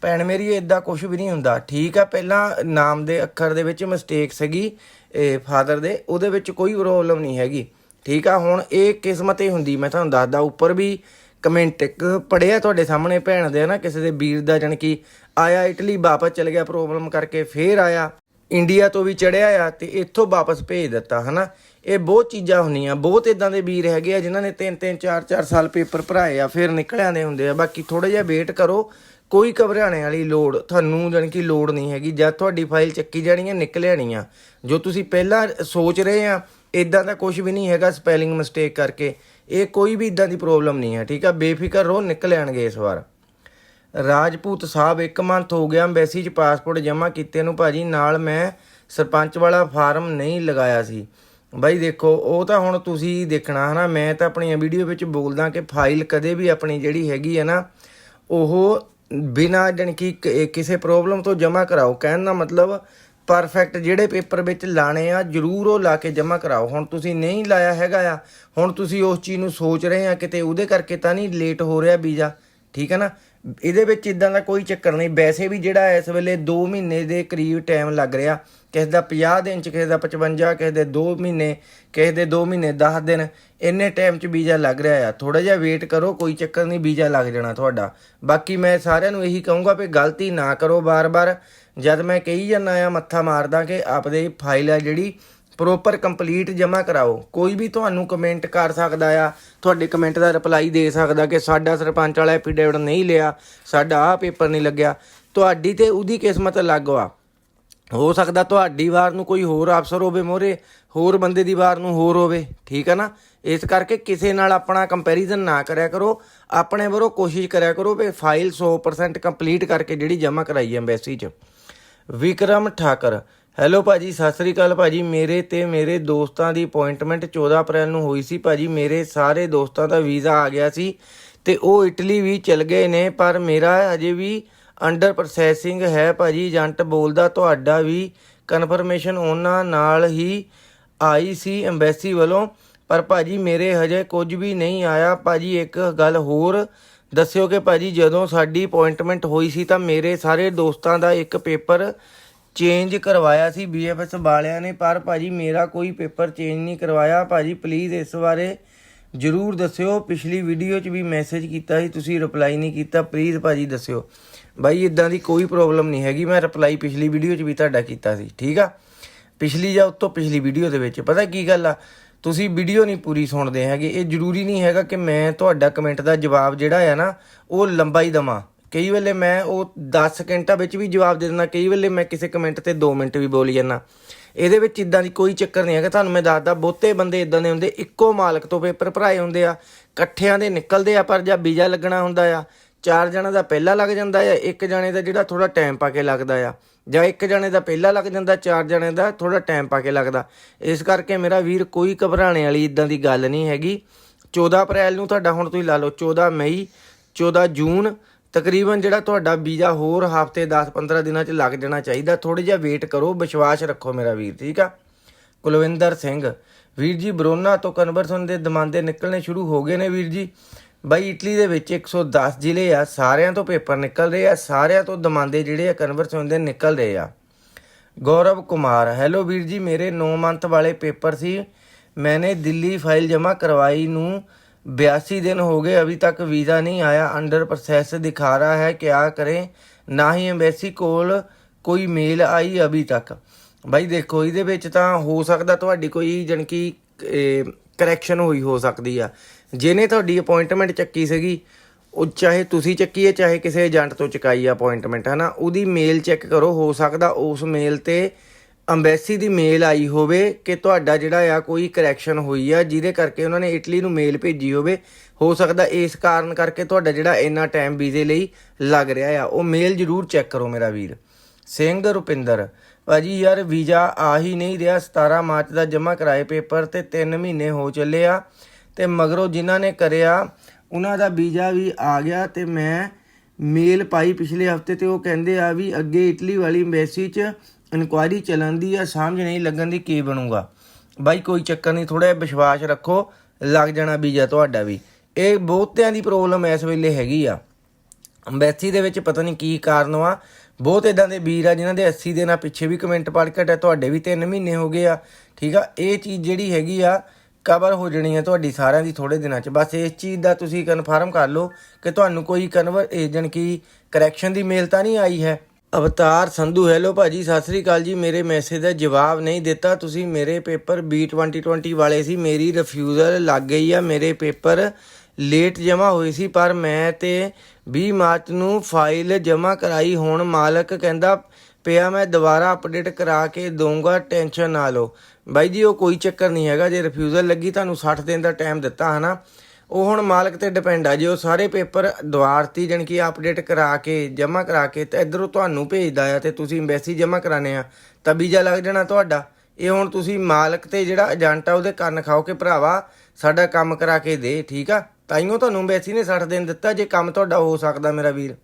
ਭੈਣ ਮੇਰੀ ਇਦਾਂ ਕੁਝ ਵੀ ਨਹੀਂ ਹੁੰਦਾ, ਠੀਕ ਆ, ਪਹਿਲਾਂ ਨਾਮ ਦੇ ਅੱਖਰ ਦੇ ਵਿੱਚ ਮਿਸਟੇਕ ਸੀਗੀ, ਇਹ ਫਾਦਰ ਦੇ, ਉਹਦੇ ਵਿੱਚ ਕੋਈ ਪ੍ਰੋਬਲਮ ਨਹੀਂ ਹੈਗੀ। ਠੀਕ ਆ, ਹੁਣ ਇਹ ਕਿਸਮਤ ਹੀ ਹੁੰਦੀ। ਮੈਂ ਤੁਹਾਨੂੰ ਦੱਸਦਾ, ਉੱਪਰ ਵੀ ਕਮੈਂਟ ਇੱਕ ਪੜਿਆ ਤੁਹਾਡੇ ਸਾਹਮਣੇ ਭੈਣ ਦੇ ਨਾ ਕਿਸੇ ਦੇ ਵੀਰ ਦਾ, ਜਣ ਕਿ ਆਇਆ ਇਟਲੀ, ਵਾਪਸ ਚਲ ਗਿਆ ਪ੍ਰੋਬਲਮ ਕਰਕੇ ਫੇਰ ਆਇਆ। ਇੰਡੀਆ ਤੋਂ ਵੀ ਚੜਿਆ ਆ ਤੇ ਇੱਥੋਂ ਵਾਪਸ ਭੇਜ ਦਿੱਤਾ, ਹਨਾ। ਇਹ ਬਹੁਤ ਚੀਜ਼ਾਂ ਹੁੰਦੀਆਂ, ਬਹੁਤ ਇਦਾਂ ਦੇ ਵੀਰ ਹੈਗੇ ਆ, ਜਿਨ੍ਹਾਂ ਨੇ 3-3 4-4 ਸਾਲ ਪੇਪਰ ਭਰਾਏ ਆ, ਫਿਰ ਨਿਕਲ ਦੇ ਹੁੰਦੇ ਆ। ਬਾਕੀ ਥੋੜਾ ਜਿਹਾ ਵੇਟ ਕਰੋ, ਕੋਈ ਘਬਰਾਣੇ ਵਾਲੀ ਲੋੜ, ਤੁਹਾਨੂੰ ਜਾਣੀ ਕਿ ਲੋੜ ਨਹੀਂ ਹੈਗੀ। ਜਦ ਤੁਹਾਡੀ ਫਾਈਲ ਚੱਕੀ ਜਾਣੀ ਹੈ ਨਿਕਲ ਆਣੀ ਆ। ਜੋ ਤੁਸੀਂ ਪਹਿਲਾਂ ਸੋਚ ਰਹੇ ਆ ਇਦਾਂ ਦਾ ਕੁਝ ਵੀ ਨਹੀਂ ਹੈਗਾ ਸਪੈਲਿੰਗ ਮਿਸਟੇਕ ਕਰਕੇ। ਇਹ ਕੋਈ ਵੀ ਇਦਾਂ ਦੀ ਪ੍ਰੋਬਲਮ ਨਹੀਂ ਹੈ, ਠੀਕ ਆ? ਬੇਫਿਕਰ ਰਹੋ, ਨਿਕਲ ਆਣਗੇ ਇਸ ਵਾਰ। ਰਾਜਪੂਤ ਸਾਹਿਬ, ਇੱਕ ਮੰਥ ਹੋ ਗਿਆ ਐਮਬੈਸੀ 'ਚ ਪਾਸਪੋਰਟ ਜਮ੍ਹਾਂ ਕੀਤੇ ਨੂੰ ਭਾਜੀ। ਨਾਲ ਮੈਂ ਸਰਪੰਚ ਵਾਲਾ ਫਾਰਮ ਨਹੀਂ ਲਗਾਇਆ ਸੀ। ਬਾਈ ਦੇਖੋ, ਉਹ ਤਾਂ ਹੁਣ ਤੁਸੀਂ ਦੇਖਣਾ, ਹਨਾ? ਮੈਂ ਤਾਂ ਆਪਣੀਆਂ ਵੀਡੀਓ ਵਿੱਚ ਬੋਲਦਾ ਕਿ ਫਾਈਲ ਕਦੇ ਵੀ ਆਪਣੀ ਜਿਹੜੀ ਹੈਗੀ ਹੈ ਨਾ, ਉਹ ਬਿਨਾਂ ਜਾਣੀ ਕਿ ਕਿਸੇ ਪ੍ਰੋਬਲਮ ਤੋਂ ਜਮ੍ਹਾਂ ਕਰਾਓ। ਕਹਿਣ ਦਾ ਮਤਲਬ ਪਰਫੈਕਟ ਜਿਹੜੇ ਪੇਪਰ ਵਿੱਚ ਲਾਣੇ ਆ, ਜਰੂਰ ਉਹ ਲਾ ਕੇ ਜਮ੍ਹਾਂ ਕਰਾਓ। ਹੁਣ ਤੁਸੀਂ ਨਹੀਂ ਲਾਇਆ ਹੈਗਾ ਆ, ਹੁਣ ਤੁਸੀਂ ਉਸ ਚੀਜ਼ ਨੂੰ ਸੋਚ ਰਹੇ ਆ ਕਿਤੇ, ਉਹਦੇ ਕਰਕੇ ਤਾਂ ਨਹੀਂ ਲੇਟ ਹੋ ਰਿਹਾ ਵੀਜ਼ਾ। ਠੀਕ ਹੈ ਨਾ? ਇਹਦੇ ਵਿੱਚ ਇਦਾਂ ਦਾ ਕੋਈ ਚੱਕਰ ਨਹੀਂ। ਵੈਸੇ ਵੀ ਜਿਹੜਾ ਇਸ ਵੇਲੇ 2 ਮਹੀਨੇ ਦੇ ਕਰੀਬ ਟਾਈਮ ਲੱਗ ਰਿਹਾ, ਕਿਸੇ ਦਾ 50 ਦਿਨ ਚ, ਕਿਸੇ ਦਾ 55 ਕਿਸੇ ਦੇ 2 ਮਹੀਨੇ, ਕਿਸੇ ਦੇ 2 ਮਹੀਨੇ 10 ਦਿਨ, ਇੰਨੇ ਟਾਈਮ ਚ ਵੀਜ਼ਾ ਲੱਗ ਰਿਹਾ ਆ। ਥੋੜਾ ਜਿਹਾ ਵੇਟ ਕਰੋ, ਕੋਈ ਚੱਕਰ ਨਹੀਂ, ਵੀਜ਼ਾ ਲੱਗ ਜਾਣਾ ਤੁਹਾਡਾ। ਬਾਕੀ ਮੈਂ ਸਾਰਿਆਂ ਨੂੰ ਇਹੀ ਕਹੂੰਗਾ ਵੀ ਗਲਤੀ ਨਾ ਕਰੋ ਬਾਰ-ਬਾਰ ਜਦ ਮੈਂ ਕਹੀ ਜਾਂਦਾ ਆ, ਮੱਥਾ ਮਾਰਦਾ ਕਿ ਆਪਦੇ ਫਾਈਲ ਆ ਜਿਹੜੀ ਪ੍ਰੋਪਰ ਕੰਪਲੀਟ ਜਮ੍ਹਾਂ ਕਰਾਓ। ਕੋਈ ਵੀ ਤੁਹਾਨੂੰ ਕਮੈਂਟ ਕਰ ਸਕਦਾ ਆ, ਤੁਹਾਡੇ ਕਮੈਂਟ ਦਾ ਰਿਪਲਾਈ ਦੇ ਸਕਦਾ ਕਿ ਸਾਡਾ ਸਰਪੰਚ ਵਾਲਾ ਐਫੀਡੇਵਿਟ ਨਹੀਂ ਲਿਆ, ਸਾਡਾ ਆ ਪੇਪਰ ਨਹੀਂ ਲੱਗਿਆ, ਤੁਹਾਡੀ ਤੇ ਉਹਦੀ ਕਿਸਮਤ ਅਲੱਗ ਵਾ ਹੋ ਸਕਦਾ ਤੁਹਾਡੀ ਵਾਰ ਨੂੰ ਕੋਈ ਹੋਰ ਅਫਸਰ ਹੋਵੇ ਮੋਰੇ, ਹੋਰ ਬੰਦੇ ਦੀ ਵਾਰ ਨੂੰ ਹੋਰ ਹੋਵੇ, ਠੀਕ ਹੈ ਨਾ? ਇਸ ਕਰਕੇ ਕਿਸੇ ਨਾਲ ਆਪਣਾ ਕੰਪੈਰੀਜ਼ਨ ਨਾ ਕਰਿਆ ਕਰੋ, ਆਪਣੇ ਵੱਲੋਂ ਕੋਸ਼ਿਸ਼ ਕਰਿਆ ਕਰੋ ਵੀ ਫਾਈਲ 100% ਕੰਪਲੀਟ ਕਰਕੇ ਜਿਹੜੀ ਜਮ੍ਹਾਂ ਕਰਾਈ ਹੈ ਐਮਬੈਸੀ 'ਚ। ਵਿਕਰਮ ਠਾਕਰ। ਹੈਲੋ ਭਾਜੀ, ਸਤਿ ਸ੍ਰੀ ਅਕਾਲ ਭਾਜੀ। ਮੇਰੇ ਤੇ ਮੇਰੇ ਦੋਸਤਾਂ ਦੀ ਅਪਾਇੰਟਮੈਂਟ 14 ਅਪ੍ਰੈਲ ਨੂੰ ਹੋਈ ਸੀ ਭਾਜੀ। ਮੇਰੇ ਸਾਰੇ ਦੋਸਤਾਂ ਦਾ ਵੀਜ਼ਾ ਆ ਗਿਆ ਸੀ ਤੇ ਉਹ ਇਟਲੀ ਵੀ ਚਲ ਗਏ ਨੇ, ਪਰ ਮੇਰਾ ਅਜੇ ਵੀ ਅੰਡਰ ਪ੍ਰੋਸੈਸਿੰਗ ਹੈ ਭਾਜੀ। ਏਜੰਟ ਬੋਲਦਾ, ਤੁਹਾਡਾ ਵੀ ਕਨਫਰਮੇਸ਼ਨ ਉਹਨਾਂ ਨਾਲ ਹੀ ਆਈ ਸੀ ਐਮਬੈਸੀ ਵੱਲੋਂ। ਪਰ ਭਾਜੀ, ਮੇਰੇ ਹਜੇ ਕੁਝ ਵੀ ਨਹੀਂ ਆਇਆ। ਭਾਜੀ, ਇੱਕ ਗੱਲ ਹੋਰ ਦੱਸਿਓ ਕਿ ਭਾਜੀ ਜਦੋਂ ਸਾਡੀ ਅਪਾਇੰਟਮੈਂਟ ਹੋਈ ਸੀ ਤਾਂ ਮੇਰੇ ਸਾਰੇ ਦੋਸਤਾਂ ਦਾ ਇੱਕ ਪੇਪਰ ਚੇਂਜ ਕਰਵਾਇਆ ਸੀ ਬੀਐਫਐਸ ਵਾਲਿਆਂ ਨੇ, ਪਰ ਭਾਜੀ ਮੇਰਾ ਕੋਈ ਪੇਪਰ ਚੇਂਜ ਨਹੀਂ ਕਰਵਾਇਆ। ਭਾਜੀ ਪਲੀਜ਼ ਇਸ ਬਾਰੇ ਜਰੂਰ ਦੱਸਿਓ। ਪਿਛਲੀ ਵੀਡੀਓ 'ਚ ਵੀ ਮੈਸੇਜ ਕੀਤਾ ਸੀ, ਤੁਸੀਂ ਰਿਪਲਾਈ ਨਹੀਂ ਕੀਤਾ। ਪਲੀਜ਼ ਭਾਜੀ ਦੱਸਿਓ। ਬਾਈ ਇਦਾਂ ਦੀ ਕੋਈ ਪ੍ਰੋਬਲਮ ਨਹੀਂ ਹੈਗੀ। ਮੈਂ ਰਿਪਲਾਈ ਪਿਛਲੀ ਵੀਡੀਓ 'ਚ ਵੀ ਤੁਹਾਡਾ ਕੀਤਾ ਸੀ, ਠੀਕ ਆ? ਪਿਛਲੀ ਜਾਂ ਉਤੋਂ ਪਿਛਲੀ ਵੀਡੀਓ ਦੇ ਵਿੱਚ। ਪਤਾ ਕੀ ਗੱਲ ਆ? ਤੁਸੀਂ ਵੀਡੀਓ ਨਹੀਂ ਪੂਰੀ ਸੁਣਦੇ ਹੈਗੇ। ਇਹ ਜ਼ਰੂਰੀ ਨਹੀਂ ਹੈਗਾ ਕਿ ਮੈਂ ਤੁਹਾਡਾ ਕਮੈਂਟ ਦਾ ਜਵਾਬ ਜਿਹੜਾ ਆ ਨਾ, ਉਹ ਲੰਬਾ ਹੀ ਦਵਾਂ। ਕਈ ਵੇਲੇ ਮੈਂ ਉਹ 10 ਸਕਿੰਟਾਂ ਵਿੱਚ ਵੀ ਜਵਾਬ ਦੇ ਦਿੰਦਾ, ਕਈ ਵੇਲੇ ਮੈਂ ਕਿਸੇ ਕਮੈਂਟ ਤੇ 2 ਮਿੰਟ ਵੀ ਬੋਲੀ ਜਾਂਦਾ। ਇਹਦੇ ਵਿੱਚ ਇਦਾਂ ਦੀ ਕੋਈ ਚੱਕਰ ਨਹੀਂ ਹੈਗਾ। ਤੁਹਾਨੂੰ ਮੈਂ ਦੱਸਦਾ, ਬਹੁਤੇ ਬੰਦੇ ਇਦਾਂ ਦੇ ਹੁੰਦੇ, ਇੱਕੋ ਮਾਲਕ ਤੋਂ ਪੇਪਰ ਭਰਾਏ ਹੁੰਦੇ ਆ, ਇਕੱਠਿਆਂ ਦੇ ਨਿਕਲਦੇ ਆ ਪਰ ਜਾਂ ਵੀਜ਼ਾ ਲੱਗਣਾ ਹੁੰਦਾ ਆ। ਚਾਰ ਜਣਾਂ ਦਾ ਪਹਿਲਾਂ ਲੱਗ ਜਾਂਦਾ ਆ, ਇੱਕ ਜਣੇ ਦਾ ਜਿਹੜਾ ਥੋੜਾ ਟਾਈਮ ਪਾ ਕੇ ਲੱਗਦਾ ਆ। ਜਾਂ ਇੱਕ ਜਣੇ ਦਾ ਪਹਿਲਾਂ ਲੱਗ ਜਾਂਦਾ, ਚਾਰ ਜਣੇ ਦਾ ਥੋੜਾ ਟਾਈਮ ਪਾ ਕੇ ਲੱਗਦਾ। ਇਸ ਕਰਕੇ ਮੇਰਾ ਵੀਰ ਕੋਈ ਘਬਰਾਣੇ ਵਾਲੀ ਇਦਾਂ ਦੀ ਗੱਲ ਨਹੀਂ ਹੈਗੀ। 14 ਅਪ੍ਰੈਲ ਨੂੰ ਤੁਹਾਡਾ, ਹੁਣ ਤੁਸੀਂ ਲਾ ਲਓ 14 ਮਈ 14 ਜੂਨ, ਤਕਰੀਬਨ ਜਿਹੜਾ ਤੁਹਾਡਾ ਵੀਜ਼ਾ ਹੋਰ ਹਫ਼ਤੇ 10-15 ਦਿਨਾਂ 'ਚ ਲੱਗ ਜਾਣਾ ਚਾਹੀਦਾ। ਥੋੜਾ ਜਿਹਾ ਵੇਟ ਕਰੋ, ਵਿਸ਼ਵਾਸ ਰੱਖੋ ਮੇਰਾ ਵੀਰ, ਠੀਕ ਆ? ਕੁਲਵਿੰਦਰ ਸਿੰਘ, ਵੀਰ ਜੀ, ਬਰੋਨਾ ਤੋਂ ਕਨਵਰਸਨ ਦੇ ਦਮਾਂਦੇ ਨਿਕਲਣੇ ਸ਼ੁਰੂ ਹੋ ਗਏ ਨੇ ਵੀਰ ਜੀ। ਬਾਈ ਇਟਲੀ ਦੇ ਵਿੱਚ 110 ਜ਼ਿਲ੍ਹੇ ਆ, ਸਾਰਿਆਂ ਤੋਂ ਪੇਪਰ ਨਿਕਲ ਰਹੇ ਆ, ਸਾਰਿਆਂ ਤੋਂ ਦਮਾਂਦੇ ਜਿਹੜੇ ਆ ਕਨਵਰਸ ਹੁੰਦੇ ਨਿਕਲ ਰਹੇ ਆ। ਗੌਰਵ ਕੁਮਾਰ ਹੈਲੋ ਵੀਰ ਜੀ, ਮੇਰੇ 9 ਮੰਥ ਵਾਲੇ ਪੇਪਰ ਸੀ। ਮੈਨੇ ਦਿੱਲੀ ਫਾਈਲ ਜਮ੍ਹਾਂ ਕਰਵਾਈ ਨੂੰ 82 दिन हो गए अभी तक वीज़ा नहीं आया अंडर प्रोसेस दिखा रहा है क्या ਕਰੇ? ਨਾ ਹੀ ਐਮਬੈਸੀ ਕੋਲ ਕੋਈ ਮੇਲ ਆਈ ਅਭੀ ਤੱਕ। ਬਾਈ ਦੇਖੋ, ਇਹਦੇ ਵਿੱਚ ਤਾਂ ਹੋ ਸਕਦਾ ਤੁਹਾਡੀ ਕੋਈ ਜਨ ਕੀ ਕਰੈਕਸ਼ਨ ਹੋਈ, ਹੋ ਸਕਦੀ ਆ। ਜਿਹਨੇ ਤੁਹਾਡੀ ਅਪਾਇੰਟਮੈਂਟ ਚੱਕੀ ਸੀਗੀ, ਉਹ ਚਾਹੇ ਤੁਸੀਂ ਚੱਕੀ ਹੈ, ਚਾਹੇ ਕਿਸੇ ਏਜੰਟ ਤੋਂ ਚੁਕਾਈ ਆ ਅਪਾਇੰਟਮੈਂਟ ਹਨਾ? ਉਹਦੀ ਮੇਲ ਚੈੱਕ ਕਰੋ, ਹੋ ਸਕਦਾ ਉਸ ਮੇਲ ਤੇ ਅੰਬੈਸੀ ਦੀ ਮੇਲ ਆਈ ਹੋਵੇ ਕਿ ਤੁਹਾਡਾ ਜਿਹੜਾ ਆ ਕੋਈ ਕਰੈਕਸ਼ਨ ਹੋਈ ਆ, ਜਿਹਦੇ ਕਰਕੇ ਉਹਨਾਂ ਨੇ ਇਟਲੀ ਨੂੰ ਮੇਲ ਭੇਜੀ ਹੋਵੇ। ਹੋ ਸਕਦਾ ਇਸ ਕਾਰਨ ਕਰਕੇ ਤੁਹਾਡਾ ਜਿਹੜਾ ਇੰਨਾ ਟਾਈਮ ਵੀਜ਼ੇ ਲਈ ਲੱਗ ਰਿਹਾ ਆ। ਉਹ ਮੇਲ ਜ਼ਰੂਰ ਚੈੱਕ ਕਰੋ ਮੇਰਾ ਵੀਰ। ਸਿੰਘ ਰੁਪਿੰਦਰ, ਭਾਜੀ ਯਾਰ ਵੀਜ਼ਾ ਆ ਹੀ ਨਹੀਂ ਰਿਹਾ 17 ਮਾਰਚ ਦਾ ਜਮ੍ਹਾਂ ਕਰਾਏ ਪੇਪਰ ਤੇ 3 ਮਹੀਨੇ ਹੋ ਚੱਲੇ ਆ। ਤੇ ਮਗਰੋਂ ਜਿਨ੍ਹਾਂ ਨੇ ਕਰਿਆ, ਉਹਨਾਂ ਦਾ ਵੀਜ਼ਾ ਵੀ ਆ ਗਿਆ ਤੇ ਮੈਂ ਮੇਲ ਪਾਈ ਪਿਛਲੇ ਹਫ਼ਤੇ ਤੇ ਉਹ ਕਹਿੰਦੇ ਆ ਵੀ ਅੱਗੇ ਇਟਲੀ ਵਾਲੀ ਐਮਬੈਸੀ 'ਚ ਇਨਕੁਆਇਰੀ ਚੱਲਣ ਦੀ ਆ ਸਮਝ ਨਹੀਂ ਲੱਗਣ ਦੀ ਕੀ ਬਣੂਗਾ। ਬਾਈ, ਕੋਈ ਚੱਕਰ ਨਹੀਂ ਥੋੜਾ ਵਿਸ਼ਵਾਸ ਰੱਖੋ, ਲੱਗ ਜਾਣਾ ਵੀਜ਼ਾ ਤੁਹਾਡਾ ਵੀ। ਇਹ ਬਹੁਤਿਆਂ ਦੀ ਪ੍ਰੋਬਲਮ ਇਸ ਵੇਲੇ ਹੈਗੀ ਆ। ਅੰਬੈਸੀ ਦੇ ਵਿੱਚ ਪਤਾ ਨਹੀਂ ਕੀ ਕਾਰਨ ਵਾ। ਬਹੁਤ ਇਦਾਂ ਦੇ ਵੀਰ ਆ ਜਿਨ੍ਹਾਂ ਦੇ 80 ਨਾਲ ਪਿੱਛੇ ਵੀ ਕਮੈਂਟ ਪੜ ਘਟਿਆ, ਤੁਹਾਡੇ ਵੀ 3 ਮਹੀਨੇ ਹੋ ਗਏ ਆ। ਠੀਕ ਆ, ਇਹ ਚੀਜ਼ ਜਿਹੜੀ ਹੈਗੀ ਆ ਕਵਰ ਹੋ ਜਣੀ ਹੈ ਤੁਹਾਡੀ ਸਾਰਿਆਂ ਦੀ ਥੋੜੇ ਦਿਨਾਂ 'ਚ। ਬਸ ਇਸ ਚੀਜ਼ ਦਾ ਤੁਸੀਂ ਕਨਫਰਮ ਕਰ ਲਓ ਕਿ ਤੁਹਾਨੂੰ ਕੋਈ ਕਨਵਰ ਏਜੰਟ ਕੀ ਕਰੈਕਸ਼ਨ ਦੀ ਮੇਲ ਤਾਂ ਨਹੀਂ ਆਈ ਹੈ? ਅਵਤਾਰ ਸੰਧੂ ਹੈਲੋ ਭਾਜੀ, ਸਤਿ ਸ੍ਰੀ ਅਕਾਲ ਜੀ। ਮੇਰੇ ਮੈਸੇਜ ਦਾ ਜਵਾਬ ਨਹੀਂ ਦਿੱਤਾ। ਤੁਸੀਂ ਮੇਰੇ ਪੇਪਰ B2020 ਵਾਲੇ ਸੀ। ਮੇਰੀ ਰਿਫਿਊਜ਼ਲ ਲੱਗ ਗਈ ਆ। ਮੇਰੇ ਪੇਪਰ ਲੇਟ ਜਮ੍ਹਾਂ ਹੋਈ ਸੀ, ਪਰ ਮੈਂ ਤੇ 20 ਮਾਰਚ ਨੂੰ ਫਾਈਲ ਜਮ੍ਹਾਂ ਕਰਾਈ। ਹੁਣ ਮਾਲਕ ਕਹਿੰਦਾ ਪਿਆ, ਮੈਂ ਦੁਬਾਰਾ ਅਪਡੇਟ ਕਰਾ ਕੇ ਦਊਂਗਾ। ਟੈਨਸ਼ਨ ਨਾ ਲਓ। ਬਾਈ ਜੀ, ਉਹ ਕੋਈ ਚੱਕਰ ਨਹੀਂ ਹੈਗਾ। ਜੇ ਰਿਫਿਊਜ਼ਲ ਲੱਗੀ, ਤੁਹਾਨੂੰ 60 ਦਿਨ ਦਾ ਟਾਈਮ ਦਿੱਤਾ, ਹਨਾ? ਉਹ ਹੁਣ ਮਾਲਕ ਤੇ ਡਿਪੈਂਡ ਆ। ਜੇ ਉਹ ਸਾਰੇ ਪੇਪਰ ਦੁਆਰਤੀ, ਜਣ ਕਿ ਅਪਡੇਟ ਕਰਾ ਕੇ, ਜਮ੍ਹਾਂ ਕਰਾ ਕੇ, ਤੇ ਇਧਰੋਂ ਤੁਹਾਨੂੰ ਭੇਜਦਾ ਆ ਤੇ ਤੁਸੀਂ ਐਮਬੈਸੀ ਜਮ੍ਹਾਂ ਕਰਾਣੇ ਆ, ਤਾਂ ਵੀਜ਼ਾ ਲੱਗ ਜਾਣਾ ਤੁਹਾਡਾ। ਇਹ ਹੁਣ ਤੁਸੀਂ ਮਾਲਕ ਤੇ ਜਿਹੜਾ ਏਜੰਟ ਆ, ਉਹਦੇ ਕੰਨ ਖਾਓ ਕਿ ਭਰਾਵਾ, ਸਾਡਾ ਕੰਮ ਕਰਾ ਕੇ ਦੇ, ਠੀਕ ਆ? ਤਾਈਓ ਤੁਹਾਨੂੰ ਐਮਬੈਸੀ ਨੇ 60 ਦਿਨ ਦਿੱਤਾ, ਜੇ ਕੰਮ ਤੁਹਾਡਾ ਹੋ ਸਕਦਾ ਮੇਰਾ ਵੀਰ।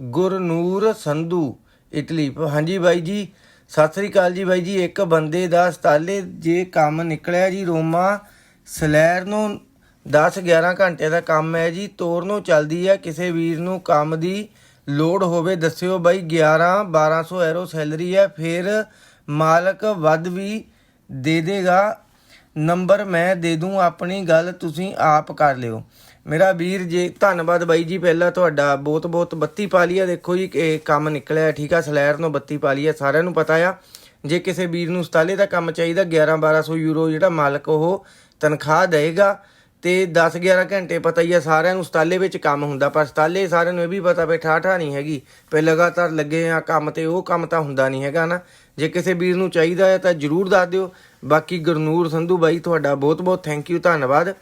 ਗੁਰਨੂਰ ਸੰਧੂ, ਇਟਲੀ। ਹਾਂਜੀ ਬਾਈ ਜੀ ਸਤਿ ਸ੍ਰੀ ਅਕਾਲ ਜੀ ਬਾਈ ਜੀ, ਇੱਕ ਬੰਦੇ ਦਾ ਹਸਪਤਾਲੇ ਜੇ ਕੰਮ ਨਿਕਲਿਆ ਜੀ, ਰੋਮਾ ਸਲੈਰ ਨੂੰ 10 11 ਘੰਟੇ ਦਾ ਕੰਮ ਹੈ ਜੀ, ਤੋਰ ਨੂੰ ਚੱਲਦੀ ਹੈ, ਕਿਸੇ ਵੀਰ ਨੂੰ ਕੰਮ ਦੀ ਲੋਡ ਹੋਵੇ ਦੱਸਿਓ ਬਾਈ 11 1200 ਐਰੋ ਸੈਲਰੀ ਹੈ, ਫਿਰ ਮਾਲਕ ਵੱਧ ਵੀ ਦੇ ਦੇਗਾ। ਨੰਬਰ ਮੈਂ ਦੇ ਦੂੰ, ਆਪਣੀ ਗੱਲ ਤੁਸੀਂ ਆਪ ਕਰ ਲਿਓ। ਮੇਰਾ ਵੀਰ ਜੀ, ਧੰਨਵਾਦ ਬਾਈ ਜੀ ਪਹਿਲਾਂ ਤੁਹਾਡਾ। ਬਹੁਤ ਬਹੁਤ ਬੱਤੀ ਪਾ ਲਈ ਆ। ਦੇਖੋ ਜੀ, ਇਹ ਕੰਮ ਨਿਕਲਿਆ ਠੀਕ ਆ? ਸਲੈਰ ਨੂੰ ਬੱਤੀ ਪਾ ਲਈ ਆ, ਸਾਰਿਆਂ ਨੂੰ ਪਤਾ ਆ। ਜੇ ਕਿਸੇ ਵੀਰ ਨੂੰ ਸਤਾਲੇ ਦਾ ਕੰਮ ਚਾਹੀਦਾ 11 1200 ਯੂਰੋ ਜਿਹੜਾ ਮਾਲਕ ਉਹ ਤਨਖਾਹ ਦੇਗਾ ਤੇ 10 11 ਘੰਟੇ ਪਤਾ ਹੀ ਆ, ਸਾਰਿਆਂ ਨੂੰ ਸਤਾਲੇ ਵਿੱਚ ਕੰਮ ਹੁੰਦਾ। ਪਰ ਸਤਾਲੇ ਸਾਰਿਆਂ ਨੂੰ ਇਹ ਵੀ ਪਤਾ ਵੀ ਠਾਠਾ ਨਹੀਂ ਹੈਗੀ ਪੇ ਲਗਾਤਾਰ ਲੱਗੇ ਆ ਕੰਮ ਤੇ, ਉਹ ਕੰਮ ਤਾਂ ਹੁੰਦਾ ਨਹੀਂ ਹੈਗਾ ਨਾ। ਜੇ ਕਿਸੇ ਵੀਰ ਨੂੰ ਚਾਹੀਦਾ ਹੈ ਤਾਂ ਜਰੂਰ ਦੱਸ ਦਿਓ। ਬਾਕੀ ਗੁਰਨੂਰ ਸੰਧੂ ਬਾਈ, ਤੁਹਾਡਾ ਬਹੁਤ ਬਹੁਤ ਥੈਂਕ ਯੂ ਧੰਨਵਾਦ।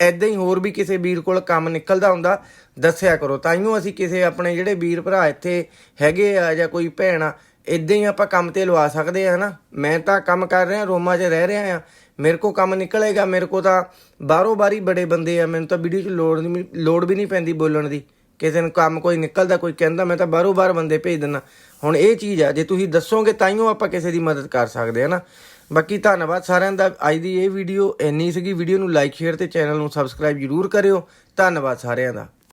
ਐਦਾਂ ਹੀ ਹੋਰ ਵੀ ਕਿਸੇ ਵੀਰ ਕੋਲ ਕੰਮ ਨਿਕਲਦਾ ਹੁੰਦਾ, ਦੱਸਿਆ ਕਰੋ। ਤਾਈਓ ਅਸੀਂ ਕਿਸੇ ਆਪਣੇ ਜਿਹੜੇ ਵੀਰ ਭਰਾ ਇੱਥੇ ਹੈਗੇ ਆ ਜਾਂ ਕੋਈ ਭੈਣ ਆ ਇਦਾਂ ਹੀ ਆਪਾਂ ਕੰਮ ਤੇ ਲਵਾ ਸਕਦੇ ਆ ਨਾ ਮੈਂ ਤਾਂ ਕੰਮ ਕਰ ਰਿਹਾ, ਰੋਮਾ 'ਚ ਰਹਿ ਰਿਹਾ ਆ। ਮੇਰੇ ਕੋ ਕੰਮ ਨਿਕਲੇਗਾ, ਮੇਰੇ ਕੋ ਤਾਂ ਬਾਹਰੋਂ ਬਾਰੀ ਬੜੇ ਬੰਦੇ ਆ। ਮੈਨੂੰ ਤਾਂ ਵੀਡੀਓ 'ਚ ਲੋੜ ਨਹੀਂ ਲੋੜ ਵੀ ਨਹੀਂ ਪੈਂਦੀ ਬੋਲਣ ਦੀ। ਕਿਸੇ ਨੂੰ ਕੰਮ ਕੋਈ ਨਿਕਲਦਾ, ਕੋਈ ਕਹਿੰਦਾ, ਮੈਂ ਤਾਂ ਬਾਹਰੋਂ ਬਾਹਰ ਬੰਦੇ ਭੇਜ ਦਿੰਦਾ। ਹੁਣ ਇਹ ਚੀਜ਼ ਆ, ਜੇ ਤੁਸੀਂ ਦੱਸੋਗੇ ਤਾਈਓ ਆਪਾਂ ਕਿਸੇ ਦੀ ਮਦਦ ਕਰ ਸਕਦੇ ਆ ਨਾ ਬਾਕੀ ਧੰਨਵਾਦ ਸਾਰਿਆਂ ਦਾ। ਅੱਜ ਦੀ ਇਹ ਵੀਡੀਓ ਇੰਨੀ ਸੀਗੀ। ਵੀਡੀਓ ਨੂੰ ਲਾਈਕ ਸ਼ੇਅਰ ਤੇ ਚੈਨਲ ਨੂੰ ਸਬਸਕ੍ਰਾਈਬ ਜਰੂਰ ਕਰਿਓ। ਧੰਨਵਾਦ ਸਾਰਿਆਂ ਦਾ।